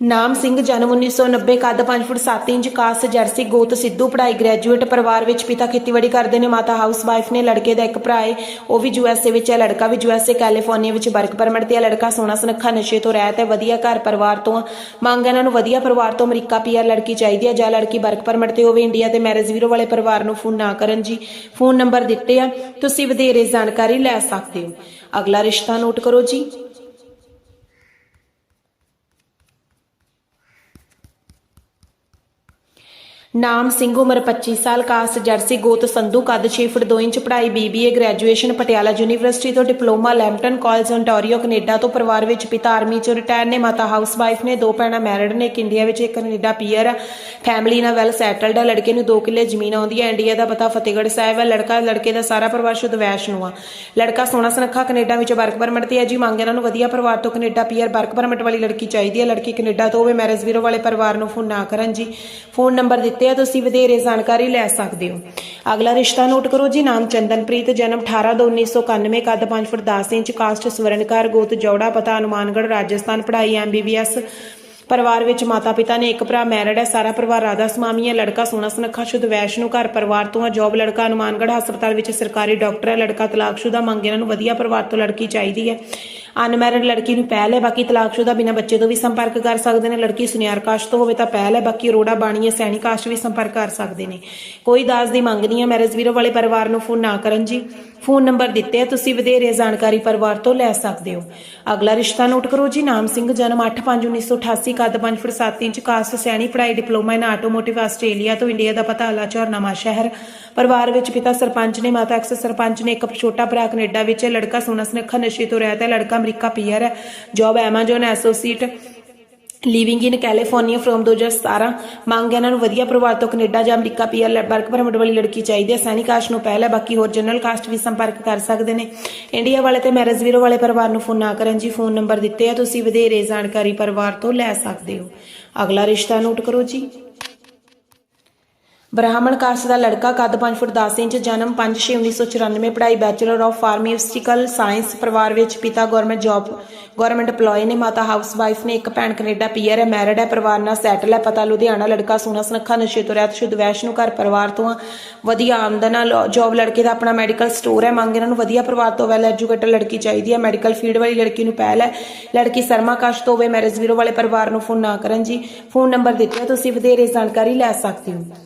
ਨਾਮ ਸਿੰਘ, ਜਨਮ 1990 ਕੱਦ 5 ਫੁੱਟ 7 ਇੰਚ, ਕਾਸ, ਜਰਸੀ, ਗੋਤ, ਸਿੱਧੂ, ਪੜ੍ਹਾਈ, ਗ੍ਰੈਜੂਏਟ ਪਰਿਵਾਰ ਵਿੱਚ ਪਿਤਾ ਖੇਤੀਬਾੜੀ ਕਰਦੇ ਨੇ, ਮਾਤਾ ਹਾਊਸ ਵਾਈਫ ਨੇ, ਲੜਕੇ ਦਾ ਇੱਕ ਭਰਾ ਹੈ ਉਹ ਵੀ ਯੂਐਸਏ ਵਿੱਚ ਹੈ, ਲੜਕਾ ਵੀ ਯੂਐਸਏ ਕੈਲੀਫੋਰਨੀਆ ਵਿੱਚ ਵਰਕ ਪਰਮਿਟ ਤੇ ਹੈ, ਲੜਕਾ ਸੋਹਣਾ ਸੁਨੱਖਾ, ਨਸ਼ੇ ਤੋਂ ਰਹਿਤ ਹੈ, ਵਧੀਆ ਘਰ ਪਰਿਵਾਰ ਤੋਂ ਆ। ਮੰਗ ਇਹਨਾਂ ਨੂੰ ਵਧੀਆ ਪਰਿਵਾਰ ਤੋਂ ਅਮਰੀਕਾ ਪੀਆਰ ਲੜਕੀ ਚਾਹੀਦੀ ਹੈ, ਜਾਂ ਲੜਕੀ ਵਰਕ ਪਰਮਿਟ ਤੇ ਹੋਵੇ ਇੰਡੀਆ ਤੇ ਮੈਰਿਜ ਵੀਰੋ ਵਾਲੇ ਪਰਿਵਾਰ ਨੂੰ ਫੋਨ ਨਾ ਕਰਨ ਜੀ। ਫੋਨ ਨੰਬਰ ਦਿੱਤੇ ਆ, ਤੁਸੀਂ ਵਧੇਰੇ ਜਾਣਕਾਰੀ ਲੈ ਸਕਦੇ ਹੋ। ਅਗਲਾ ਰਿਸ਼ਤਾ ਨੋਟ ਕਰੋ ਜੀ। ਨਾਮ ਸਿੰਘ, ਉਮਰ 25 ਸਾਲ ਕਾਸਟ ਜਰਸੀ, ਗੋਤ, ਸੰਧੂ, ਕੱਦ 6 ਫੁੱਟ 2 ਇੰਚ ਪੜ੍ਹਾਈ, ਬੀਬੀਏ ਗ੍ਰੈਜੂਏਸ਼ਨ ਪਟਿਆਲਾ ਯੂਨੀਵਰਸਿਟੀ ਤੋਂ diploma Lambton college ontario, Canada ਤੋਂ ਪਰਿਵਾਰ ਵਿੱਚ ਪਿਤਾ ਆਰਮੀ ਚ ਰਿਟਾਇਰ ਨੇ, ਮਾਤਾ ਹਾਊਸ ਵਾਈਫ ਨੇ, ਦੋ ਭੈਣਾਂ ਮੈਰਿਡ ਨੇ, ਇੱਕ ਇੰਡੀਆ ਵਿੱਚ, ਇੱਕ ਕੈਨੇਡਾ ਪੀਅਰ ਆ ਫੈਮਿਲੀ ਨਾਲ ਵੈਲ ਸੈਟਲਡ ਆ, ਲੜਕੇ ਨੂੰ 2 ਕਿੱਲੇ ਜ਼ਮੀਨ ਆਉਂਦੀ ਹੈ ਇੰਡੀਆ ਦਾ ਪਤਾ ਫਤਿਹਗੜ੍ਹ ਸਾਹਿਬ ਹੈ ਲੜਕਾ, ਲੜਕੇ ਦਾ ਸਾਰਾ ਪਰਿਵਾਰ ਸ਼ੁੱਧ ਵੈਸ਼ਨੂ ਆ। ਲੜਕਾ ਸੋਹਣਾ ਸੁਨੱਖਾ, ਕੈਨੇਡਾ ਵਿੱਚ ਵਰਕ ਪਰਮਿਟ ਤੇ ਹੈ ਜੀ ਮੰਗ ਇਹਨਾਂ ਨੂੰ ਵਧੀਆ ਪਰਿਵਾਰ ਤੋਂ ਕੈਨੇਡਾ ਪੀਅਰ ਵਰਕ ਪਰਮਿਟ ਵਾਲੀ ਲੜਕੀ ਚਾਹੀਦੀ ਹੈ ਲੜਕੀ ਕੈਨੇਡਾ ਤੋਂ ਹੋਵੇ ਮੈਰਿਜ ਵੀਰੋ ਵਾਲੇ ਪਰਿਵਾਰ ਨੂੰ ਫੋਨ ਨਾ ਕਰਨ ਜੀ। ਫੋਨ ਨੰਬਰ ਦਿੱਤੇ ਆ, ਤੁਸੀਂ ਵਧੇਰੇ ਜਾਣਕਾਰੀ ਲੈ ਸਕਦੇ ਹੋ। ਅਗਲਾ ਰਿਸ਼ਤਾ ਨੋਟ ਕਰੋ ਜੀ, ਨਾਮ ਚੰਦਨਪ੍ਰੀਤ, ਜਨਮ 18 ਦੋ 1991 ਕੱਦ 5 ਫੁੱਟ 10 ਇੰਚ, ਕਾਸਟ ਸਵਰਨਕਾਰ, ਗੋਤ ਜੌੜਾ, ਪਤਾ, ਹਨੂਮਾਨਗੜ੍ਹ, ਰਾਜਸਥਾਨ, ਪੜ੍ਹਾਈ ਐਮਬੀਬੀਐਸ ਪਰਿਵਾਰ ਵਿੱਚ ਮਾਤਾ ਪਿਤਾ ਨੇ ਇੱਕ ਭਰਾ, ਮੈਰਿਡ ਹੈ, ਸਾਰਾ ਪਰਿਵਾਰ ਰਾਧਾ ਸਮਾਮੀ ਹੈ, ਲੜਕਾ ਸੋਹਣਾ ਸੁਨੱਖਾ, ਸ਼ੁੱਧ ਵੈਸ਼ਨੂ, ਘਰ ਪਰਿਵਾਰ ਤੋਂ ਹੈ ਜੌਬ ਲੜਕਾ, ਹਨੂਮਾਨਗੜ੍ਹ, ਹਸਪਤਾਲ ਵਿੱਚ ਸਰਕਾਰੀ ਡਾਕਟਰ ਹੈ, ਲੜਕਾ ਤਲਾਕਸ਼ੁਦਾ, ਮੰਗ ਇਹਨਾਂ ਨੂੰ ਵਧੀਆ ਪਰਿਵਾਰ ਤੋਂ ਲੜਕੀ ਚਾਹੀਦੀ ਹੈ। ਅਨਮੈਰਿਡ ਲੜਕੀ ਨੂੰ ਪਹਿਲ ਹੈ। ਬਾਕੀ ਤਲਾਕਸ਼ੁਦਾ ਬਿਨਾਂ ਬੱਚੇ ਤੋਂ ਵੀ ਸੰਪਰਕ ਕਰ ਸਕਦੇ ਨੇ। ਲੜਕੀ ਸੁਨਿਆਰ ਕਾਸਟ ਤੋਂ ਹੋਵੇ ਤਾਂ ਪਹਿਲ ਹੈ। ਬਾਕੀ ਰੋੜਾ ਬਾਣੀਏ ਸੈਣੀ ਕਾਸਟ ਵੀ ਸੰਪਰਕ ਕਰ ਸਕਦੇ ਨੇ। ਕੋਈ ਦਾਜ ਦੀ ਮੰਗ ਨਹੀਂ ਹੈ। ਮੈਰਿਜ ਵੀਰੋ ਵਾਲੇ ਪਰਿਵਾਰ ਨੂੰ ਫੋਨ ਨਾ ਕਰਨ ਜੀ। ਫੋਨ ਨੰਬਰ ਦਿੱਤੇ ਆ। ਤੁਸੀਂ ਵਧੇਰੇ ਜਾਣਕਾਰੀ ਪਰਿਵਾਰ ਤੋਂ ਲੈ ਸਕਦੇ ਹੋ। ਅਗਲਾ ਰਿਸ਼ਤਾ ਨੋਟ ਕਰੋ ਜੀ। ਨਾਮ ਸਿੰਘ, ਜਨਮ 8/5/1988 ਕੱਦ 5 ਫੁੱਟ 7 ਇੰਚ, ਕਾਸਟ ਸੈਣੀ, ਪੜ੍ਹਾਈ, ਡਿਪਲੋਮਾ ਇਨ ਆਟੋਮੋਟਿਵ ਆਸਟ੍ਰੇਲੀਆ ਤੋਂ ਇੰਡੀਆ ਦਾ ਪਤਾ ਅਲਾਚੌਰ ਨਵਾਂ ਸ਼ਹਿਰ। ਪਰਿਵਾਰ ਵਿੱਚ ਪਿਤਾ ਸਰਪੰਚ ਨੇ, ਮਾਤਾ ਐਕਸ ਸਰਪੰਚ ਨੇ, ਇੱਕ ਛੋਟਾ ਭਰਾ ਕੈਨੇਡਾ ਵਿੱਚ ਲੜਕਾ ਸੋਹਣਾ ਸੁਨੱਖਾ ਨਸ਼ੇ ਤੋਂ ਰਹਿਤ ਹੈ। ਲੜਕਾ ਅਮਰੀਕਾ ਪੀਆਰ ਹੈ। Job Amazon associate living in California firm 2017 ਮੰਗ ਇਹਨਾਂ ਨੂੰ ਵਧੀਆ ਪਰਿਵਾਰ ਤੋਂ ਕੈਨੇਡਾ ਜਾਂ ਅਮਰੀਕਾ ਪੀਆਰ ਵਰਕ ਪਰਮਿਟ ਵਾਲੀ ਲੜਕੀ ਚਾਹੀਦੀ ਹੈ। ਸੈਨਿਕ ਕਾਸਟ ਨੂੰ ਪਹਿਲ ਹੈ, ਬਾਕੀ ਹੋਰ ਜਨਰਲ ਕਾਸਟ ਵੀ ਸੰਪਰਕ ਕਰ ਸਕਦੇ ਨੇ। ਇੰਡੀਆ ਵਾਲੇ ਤੇ ਮੈਰਿਜ ਵੀਰੋ ਵਾਲੇ ਪਰਿਵਾਰ ਨੂੰ ਫੋਨ ਨਾ ਕਰਨ ਜੀ, ਫੋਨ ਨੰਬਰ ਦਿੱਤੇ ਆ। ਤੁਸੀਂ ਵਧੇਰੇ ਜਾਣਕਾਰੀ ਪਰਿਵਾਰ ਤੋਂ ਲੈ ਸਕਦੇ ਹੋ। ਅਗਲਾ ਰਿਸ਼ਤਾ ਨੋਟ ਕਰੋ ਜੀ। ਬ੍ਰਾਹਮਣ ਕਾਸਟ ਦਾ ਲੜਕਾ ਕੱਦ 5 ਫੁੱਟ 10 ਇੰਚ, ਜਨਮ 5/6/1994 ਪੜ੍ਹਾਈ ਬੈਚਲਰ ਆਫ ਫਾਰਮਾਸਿਊਟੀਕਲ ਸਾਇੰਸ ਪਰਿਵਾਰ ਵਿੱਚ ਪਿਤਾ ਗਵਰਨਮੈਂਟ ਜੌਬ ਗਵਰਨਮੈਂਟ EMPLOYE ਨੇ, ਮਾਤਾ ਹਾਊਸਵਾਈਫ ਨੇ, ਇੱਕ ਭੈਣ ਕੈਨੇਡਾ ਪੀਅਰ ਹੈ ਮੈਰਿਡ ਹੈ, ਪਰਿਵਾਰ ਨਾਲ ਸੈਟਲ ਹੈ, ਪਤਾ ਲੁਧਿਆਣਾ ਲੜਕਾ ਸੋਹਣਾ ਸੁਨੱਖਾ, ਨਸ਼ੇ ਤੋਂ ਰਹਿਤ, ਸ਼ੁੱਧ ਵੈਸ਼ਨੂ ਘਰ ਪਰਿਵਾਰ ਤੋਂ ਆ, ਵਧੀਆ ਆਮਦਨ ਨਾਲ ਜੌਬ ਲੜਕੇ ਦਾ ਆਪਣਾ ਮੈਡੀਕਲ ਸਟੋਰ ਹੈ, ਮੰਗ ਇਹਨਾਂ ਨੂੰ ਵਧੀਆ ਪਰਿਵਾਰ ਤੋਂ ਵੈਲ ਐਜੂਕੇਟਡ ਲੜਕੀ ਚਾਹੀਦੀ ਹੈ ਮੈਡੀਕਲ ਫੀਲਡ ਵਾਲੀ ਲੜਕੀ ਨੂੰ ਪਹਿਲ ਹੈ, ਲੜਕੀ ਸਰਮਾ ਕਾਸ਼ ਤੋਂ ਹੋਵੇ ਮੈਰਿਜ ਵੀਰੋ ਵਾਲੇ ਪਰਿਵਾਰ ਨੂੰ ਫੋਨ ਨਾ ਕਰਨ ਜੀ ਫੋਨ ਨੰਬਰ ਦਿੱਤਾ ਤੁਸੀਂ, ਵਧੇਰੇ ਜਾਣਕਾਰੀ ਲੈ ਸਕਦੇ ਹੋ।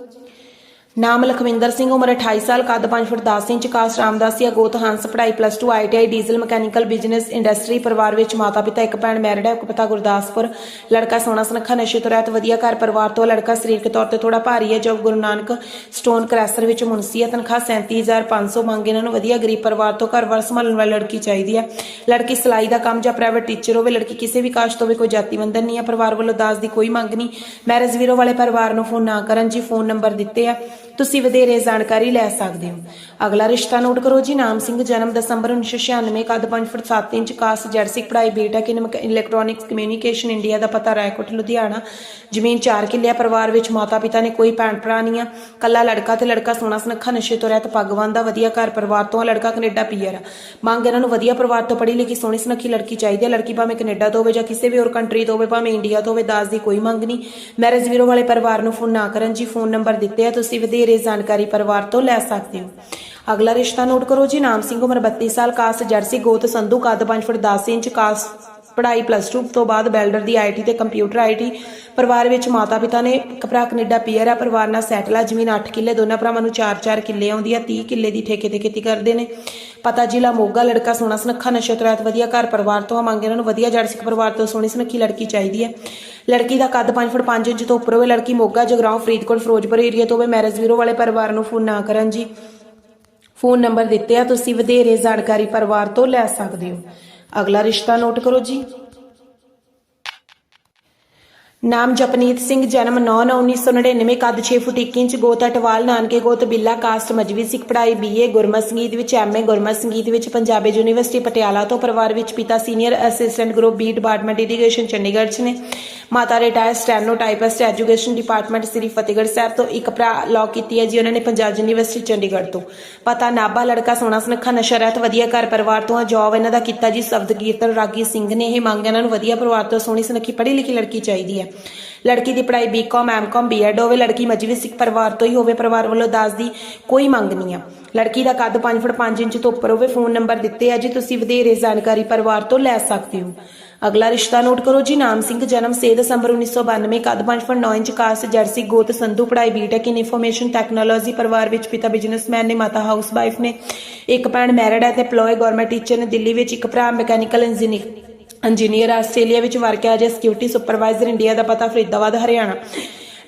ਨਾਮ ਲਖਵਿੰਦਰ ਸਿੰਘ, ਉਮਰ 28 ਸਾਲ, ਕੱਦ 5 ਫੁੱਟ 10 ਇੰਚ ਕਾਸ਼ ਰਾਮਦਾਸੀਆ ਗੋਤ ਹੰਸ, ਪੜ੍ਹਾਈ plus 2 ITI diesel mechanical business industry ਪਰਿਵਾਰ ਵਿੱਚ ਮਾਤਾ ਪਿਤਾ, ਇੱਕ ਭੈਣ ਮੈਰਿਡ ਹੈ, ਇੱਕ ਪਿਤਾ ਗੁਰਦਾਸਪੁਰ। ਲੜਕਾ ਸੋਹਣਾ ਸੁਨੱਖਾ, ਨਸ਼ੇ ਤੋਂ ਰਹਿਤ, ਵਧੀਆ ਘਰ ਪਰਿਵਾਰ ਤੋਂ, ਲੜਕਾ ਸਰੀਰਕ ਤੌਰ ਤੇ ਥੋੜਾ ਭਾਰੀ ਹੈ ਜੋ ਗੁਰੂ ਨਾਨਕ ਸਟੋਨ ਕ੍ਰੈਸਰ ਵਿੱਚ ਮੁਨਸੀ ਹੈ, ਤਨਖਾਹ 37500 ਮੰਗ, ਇਹਨਾਂ ਨੂੰ ਵਧੀਆ ਗਰੀਬ ਪਰਿਵਾਰ ਤੋਂ ਘਰ ਵਾਰ ਸੰਭਾਲਣ ਵਾਲੀ ਲੜਕੀ ਚਾਹੀਦੀ ਹੈ। ਲੜਕੀ ਸਿਲਾਈ ਦਾ ਕੰਮ ਜਾਂ ਪ੍ਰਾਈਵੇਟ ਟੀਚਰ ਹੋਵੇ, ਲੜਕੀ ਕਿਸੇ ਵੀ ਕਾਸ਼ ਤੋਂ ਵੀ ਕੋਈ ਜਾਤੀ ਬੰਧਨ ਨਹੀਂ ਹੈ, ਪਰਿਵਾਰ ਵੱਲੋਂ ਦਾਜ ਦੀ ਕੋਈ ਮੰਗ ਨਹੀਂ। ਮੈਰਿਜ ਵੀਰੋ ਵਾਲੇ ਪਰਿਵਾਰ ਨੂੰ ਫੋਨ ਨਾ ਕਰਨ ਜੀ ਫੋਨ ਨੰਬਰ ਦਿੱਤੇ ਆ। ਤੁਸੀਂ ਵਧੇਰੇ ਜਾਣਕਾਰੀ ਲੈ ਸਕਦੇ ਹੋ। ਅਗਲਾ ਰਿਸ਼ਤਾ ਨੋਟ ਕਰੋ ਜੀ, ਨਾਮ ਸਿੰਘ, ਜਨਮ ਦਸੰਬਰ 1996 ਕੱਦ 5 ਫੁੱਟ 7 ਇੰਚ, ਕਾਸ, ਜਰਸੀ, ਪੜ੍ਹਾਈ BTech in electronics communication India ਦਾ ਪਤਾ, ਰਾਏਕੋਟ, ਲੁਧਿਆਣਾ। ਜ਼ਮੀਨ 4 ਕਿੱਲੇ ਪਰਿਵਾਰ ਵਿੱਚ ਮਾਤਾ ਪਿਤਾ ਨੇ ਕੋਈ ਭੈਣ ਭਰਾ ਨਹੀਂ ਆ। ਕੱਲਾ ਲੜਕਾ ਤੇ ਲੜਕਾ ਸੋਹਣਾ ਸੁਨੱਖਾ, ਨਸ਼ੇ ਤੋਂ ਰਹਿਤ ਪਗਵਾਨ ਦਾ ਵਧੀਆ ਘਰ ਪਰਿਵਾਰ ਤੋਂ ਆ। ਲੜਕਾ ਕੈਨੇਡਾ ਪੀਆਰ ਆ। ਮੰਗ ਇਹਨਾਂ ਨੂੰ ਵਧੀਆ ਪਰਿਵਾਰ ਤੋਂ ਪੜ੍ਹੀ ਲਿਖੀ, ਸੋਹਣੀ ਸੁਨੱਖੀ ਲੜਕੀ ਚਾਹੀਦੀ ਹੈ ਲੜਕੀ ਭਾਵੇਂ ਕੈਨੇਡਾ ਤੋਂ ਹੋਵੇ ਜਾਂ ਕਿਸੇ ਵੀ ਹੋਰ ਕੰਟਰੀ ਤੋਂ ਹੋਵੇ, ਭਾਵੇਂ ਇੰਡੀਆ ਤੋਂ ਹੋਵੇ ਦਾਜ ਦੀ ਕੋਈ ਮੰਗ ਨਹੀਂ। ਮੈਰਿਜ ਵੀਰੋ ਵਾਲੇ ਪਰਿਵਾਰ ਨੂੰ ਫੋਨ ਨਾ ਕਰਨ ਜੀ ਫੋਨ ਨੰਬਰ ਦਿੱਤੇ ਆ। ਤੁਸੀਂ ਵਧੇਰੇ ਵਧੇਰੇ ਜਾਣਕਾਰੀ ਪਰਿਵਾਰ ਤੋਂ ਲੈ ਸਕਦੇ ਹੋ। ਅਗਲਾ ਰਿਸ਼ਤਾ ਨੋਟ ਕਰੋ ਜੀ। ਨਾਮ ਸਿੰਘ, ਉਮਰ 32 ਸਾਲ ਕਾਸਟ ਜਰਸੀ, ਗੋਤ, ਸੰਧੂ, ਕੱਦ 5 ਫੁੱਟ 10 ਇੰਚ ਕਾਸਟ ਪੜ੍ਹਾਈ ਪਲੱਸ 2 ਤੋਂ ਬਾਅਦ ਵੈਲਡਰ ਦੀ ਆਈਟੀ ਤੇ ਕੰਪਿਊਟਰ ਆਈਟੀ ਪਰਿਵਾਰ ਵਿੱਚ ਮਾਤਾ ਪਿਤਾ ਨੇ ਇੱਕ ਕੈਨੇਡਾ ਪੀਅਰ ਆ। ਪਰਿਵਾਰ ਨਾਲ ਸੈਟਲ ਆ। ਜ਼ਮੀਨ 8 ਕਿੱਲੇ, ਦੋਨਾਂ ਭਰਾਵਾਂ ਨੂੰ 4-4 ਕਿੱਲੇ ਆਉਂਦੀ ਆ। 30 ਕਿੱਲੇ ਦੀ ਠੇਕੇ ਤੇ ਖੇਤੀ ਕਰਦੇ ਨੇ। ਪਤਾ ਜ਼ਿਲ੍ਹਾ ਮੋਗਾ, ਲੜਕਾ ਸੋਹਣਾ ਸੁਨੱਖਾ ਨਸ਼ਤਰਾਤ ਵਧੀਆ ਘਰ ਪਰਿਵਾਰ ਤੋਂ ਆ। ਮੰਗੇ ਇਹਨਾਂ ਨੂੰ ਵਧੀਆ ਜੜ ਸਿੱਖ ਪਰਿਵਾਰ ਤੋਂ ਸੋਹਣੀ ਸੁਨੱਖੀ ਲੜਕੀ ਚਾਹੀਦੀ ਹੈ ਲੜਕੀ ਦਾ ਕੱਦ 5 ਫੁੱਟ 5 ਇੰਚ ਤੋਂ ਉੱਪਰ ਹੋਵੇ, ਲੜਕੀ ਮੋਗਾ ਜਗਰਾਉਂ ਫਰੀਦਕੋਟ, ਫਿਰੋਜ਼ਪੁਰ ਏਰੀਆ ਤੋਂ ਹੋਵੇ, ਮੈਰਿਜ ਵੀਰੋ ਵਾਲੇ ਪਰਿਵਾਰ ਨੂੰ ਫੋਨ ਨਾ ਕਰਨ ਜੀ। ਫੋਨ ਨੰਬਰ ਦਿੱਤੇ ਆ, ਤੁਸੀਂ ਵਧੇਰੇ ਜਾਣਕਾਰੀ ਪਰਿਵਾਰ ਤੋਂ ਲੈ ਸਕਦੇ ਹੋ। ਅਗਲਾ ਰਿਸ਼ਤਾ ਨੋਟ ਕਰੋ ਜੀ। ਨਾਮ ਜਪਨੀਤ ਸਿੰਘ, ਜਨਮ 9/9/1999 ਕੱਦ 6 ਫੁੱਟ 1 ਇੰਚ, ਗੋਤ ਅਟਵਾਲ, ਨਾਨਕੇ ਗੋਤ ਬਿੱਲਾ, ਕਾਸਟ ਮਜਵੀ ਸਿੱਖ ਪੜ੍ਹਾਈ ਬੀਏ ਗੁਰਮਤ ਸੰਗੀਤ ਵਿੱਚ ਐਮਏ ਗੁਰਮਤ ਸੰਗੀਤ ਵਿੱਚ ਪੰਜਾਬੀ ਯੂਨੀਵਰਸਿਟੀ ਪਟਿਆਲਾ ਤੋਂ ਪਰਿਵਾਰ ਵਿੱਚ ਪਿਤਾ senior assistant group B department irrigation Chandigarh 'ਚ ਨੇ। ਮਾਤਾ retire steno typist education department Shri Fatehgarh Sahib ਤੋਂ ਇੱਕ ਭਰਾ ਲਾਅ ਕੀਤੀ ਹੈ ਜੀ, ਉਹਨਾਂ ਨੇ ਪੰਜਾਬ ਯੂਨੀਵਰਸਿਟੀ ਚੰਡੀਗੜ੍ਹ ਤੋਂ। ਪਤਾ ਨਾਭਾ, ਲੜਕਾ ਸੋਹਣਾ ਸੁਨੱਖਾ, ਨਸ਼ਾ ਰਹਿਤ, ਵਧੀਆ ਘਰ ਪਰਿਵਾਰ ਤੋਂ ਆ ਜੌਬ ਇਹਨਾਂ ਦਾ ਕੀਤਾ ਜੀ, ਸ਼ਬਦ ਕੀਰਤਨ ਰਾਗੀ ਸਿੰਘ ਨੇ। ਇਹ ਮੰਗ ਇਹਨਾਂ ਨੂੰ ਵਧੀਆ ਪਰਿਵਾਰ ਤੋਂ ਸੋਹਣੀ ਸੁਨੱਖੀ ਪੜ੍ਹੀ ਲਿਖੀ ਲੜਕੀ ਚਾਹੀਦੀ ਹੈ। ਲੜਕੀ ਦੀ ਪੜ੍ਹਾਈ ਬੀਕਾਮ ਐਮਕਾਮ ਬੀਐਡ ਹੋਵੇ ਲੜਕੀ ਮਜਵੀ ਸਿੱਖ ਪਰਿਵਾਰ ਤੋਂ ਹੀ ਹੋਵੇ, ਪਰਿਵਾਰ ਵੱਲੋਂ ਦਾਜ ਦੀ ਕੋਈ ਮੰਗ ਨਹੀਂ ਆ। ਲੜਕੀ ਦਾ ਕੱਦ 5 ਫੁੱਟ 5 ਇੰਚ ਤੋਂ ਉੱਪਰ ਹੋਵੇ, ਫੋਨ ਨੰਬਰ ਦਿੱਤੇ ਆ ਜੀ, ਤੁਸੀਂ ਵਧੇਰੇ ਜਾਣਕਾਰੀ ਪਰਿਵਾਰ ਤੋਂ ਲੈ ਸਕਦੇ ਹੋ। ਅਗਲਾ ਰਿਸ਼ਤਾ ਨੋਟ ਕਰੋ ਜੀ, ਨਾਮ ਸਿੰਘ, ਜਨਮ 6 ਦਸੰਬਰ 1992 ਕੱਦ 5 ਫੁੱਟ 9 ਇੰਚ ਕਾਸਟ ਜਰਸੀ, ਗੋਤ, ਸੰਧੂ, ਪੜ੍ਹਾਈ ਬੀਟੈਕ ਇਨ ਇਨਫੋਰਮੇਸ਼ਨ ਟੈਕਨੋਲੋਜੀ ਪਰਿਵਾਰ ਵਿੱਚ ਪਿਤਾ ਬਿਜ਼ਨਸਮੈਨ ਨੇ, ਮਾਤਾ ਹਾਊਸ ਵਾਈਫ ਨੇ, ਇੱਕ ਭੈਣ ਮੈਰਿਡ ਹੈ ਤੇ ਪਲੋਏ ਗਵਰਨਮੈਂਟ ਟੀਚਰ ਨੇ, ਦਿੱਲੀ ਵਿੱਚ ਇੱਕ ਭਰਾ ਮੈਕੈਨੀਕਲ ਇੰਜੀਨੀਅਰ ਇੰਜੀਨੀਅਰ ਆਸਟ੍ਰੇਲੀਆ ਵਿੱਚ ਵਰਕ ਹੈ ਜੇ ਸਿਕਿਉਰਿਟੀ ਸੁਪਰਵਾਈਜ਼ਰ ਇੰਡੀਆ ਦਾ ਪਤਾ, ਫਰੀਦਾਬਾਦ, ਹਰਿਆਣਾ।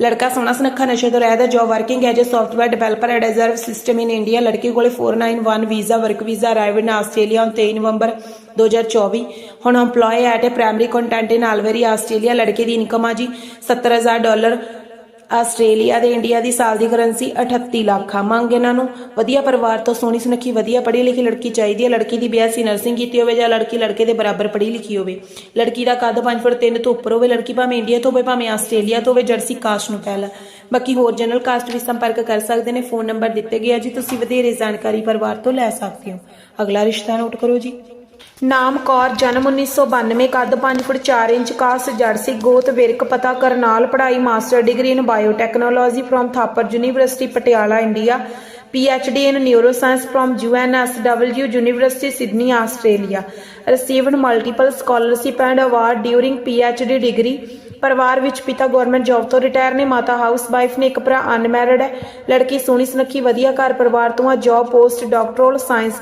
ਲੜਕਾ ਸੋਹਣਾ ਸੁਨੱਖਾ ਨਸ਼ੇ ਤੋਂ ਰਹਿਦਾ ਹੈ job working as a software developer at reserve system in India ਲੜਕੇ ਕੋਲੇ 491 visa work visa arrived in Australia on 23 November 2024 ਹੁਣ EMPLOYE at a primary content in ਆਲਵੇਰੀ Australia, ਲੜਕੇ ਦੀ ਇਨਕਮ ਆ ਜੀ 70000 ਡਾਲਰ ਆਸਟ੍ਰੇਲੀਆ ਦੇ ਇੰਡੀਆ ਦੀ ਸਾਲ ਦੀ ਕਰੰਸੀ 38 ਲੱਖ ਆ। ਮੰਗ ਇਹਨਾਂ ਨੂੰ। ਵਧੀਆ ਪਰਿਵਾਰ ਤੋਂ ਸੋਹਣੀ ਸੁਨੱਖੀ, ਵਧੀਆ ਪੜ੍ਹੀ ਲਿਖੀ ਲੜਕੀ ਚਾਹੀਦੀ ਹੈ। ਲੜਕੀ ਦੀ ਬੀਐਸਸੀ ਨਰਸਿੰਗ ਕੀਤੀ ਹੋਵੇ ਜਾਂ ਲੜਕੀ, ਲੜਕੇ ਦੇ ਬਰਾਬਰ ਪੜ੍ਹੀ ਲਿਖੀ ਹੋਵੇ। ਲੜਕੀ ਦਾ ਕੱਦ 5 ਫੁੱਟ 3 ਤੋਂ ਉੱਪਰ ਹੋਵੇ। ਲੜਕੀ ਭਾਵੇਂ ਇੰਡੀਆ ਤੋਂ ਹੋਵੇ, ਭਾਵੇਂ ਆਸਟ੍ਰੇਲੀਆ ਤੋਂ ਹੋਵੇ, ਜਰਸੀ ਕਾਸਟ ਨੂੰ ਪਹਿਲਾ। ਬਾਕੀ ਹੋਰ ਜਨਰਲ ਕਾਸਟ ਵੀ ਸੰਪਰਕ ਕਰ ਸਕਦੇ ਨੇ। ਫੋਨ ਨੰਬਰ ਦਿੱਤੇ ਗਏ ਜੀ। ਤੁਸੀਂ ਵਧੇਰੇ ਜਾਣਕਾਰੀ ਪਰਿਵਾਰ ਤੋਂ ਲੈ ਸਕਦੇ ਹੋ। ਅਗਲਾ ਰਿਸ਼ਤਾ ਨੋਟ ਕਰੋ ਜੀ। ਨਾਮ ਕੌਰ ਜਨਮ 1992 ਕੱਦ 5 ਫੁੱਟ 4 ਇੰਚ ਕਾਸ ਜੜਸੀ ਗੋਤ ਵਿਰਕ ਪਤਾ ਕਰਨਾਲ ਪੜ੍ਹਾਈ master degree in biotechnology from Thapar university Patiala India P H D in neuroscience from UNSW university Sydney Australia received multiple scholarship and award during P H D degree ਪਰਿਵਾਰ ਵਿੱਚ ਪਿਤਾ government job ਤੋਂ retire ਨੇ, ਮਾਤਾ house wife ਨੇ, ਇੱਕ ਭਰਾ unmarried ਹੈ। ਲੜਕੀ ਸੋਹਣੀ ਸੁਨੱਖੀ, ਵਧੀਆ ਘਰ ਪਰਿਵਾਰ ਤੋਂ ਆ, job post doctoral science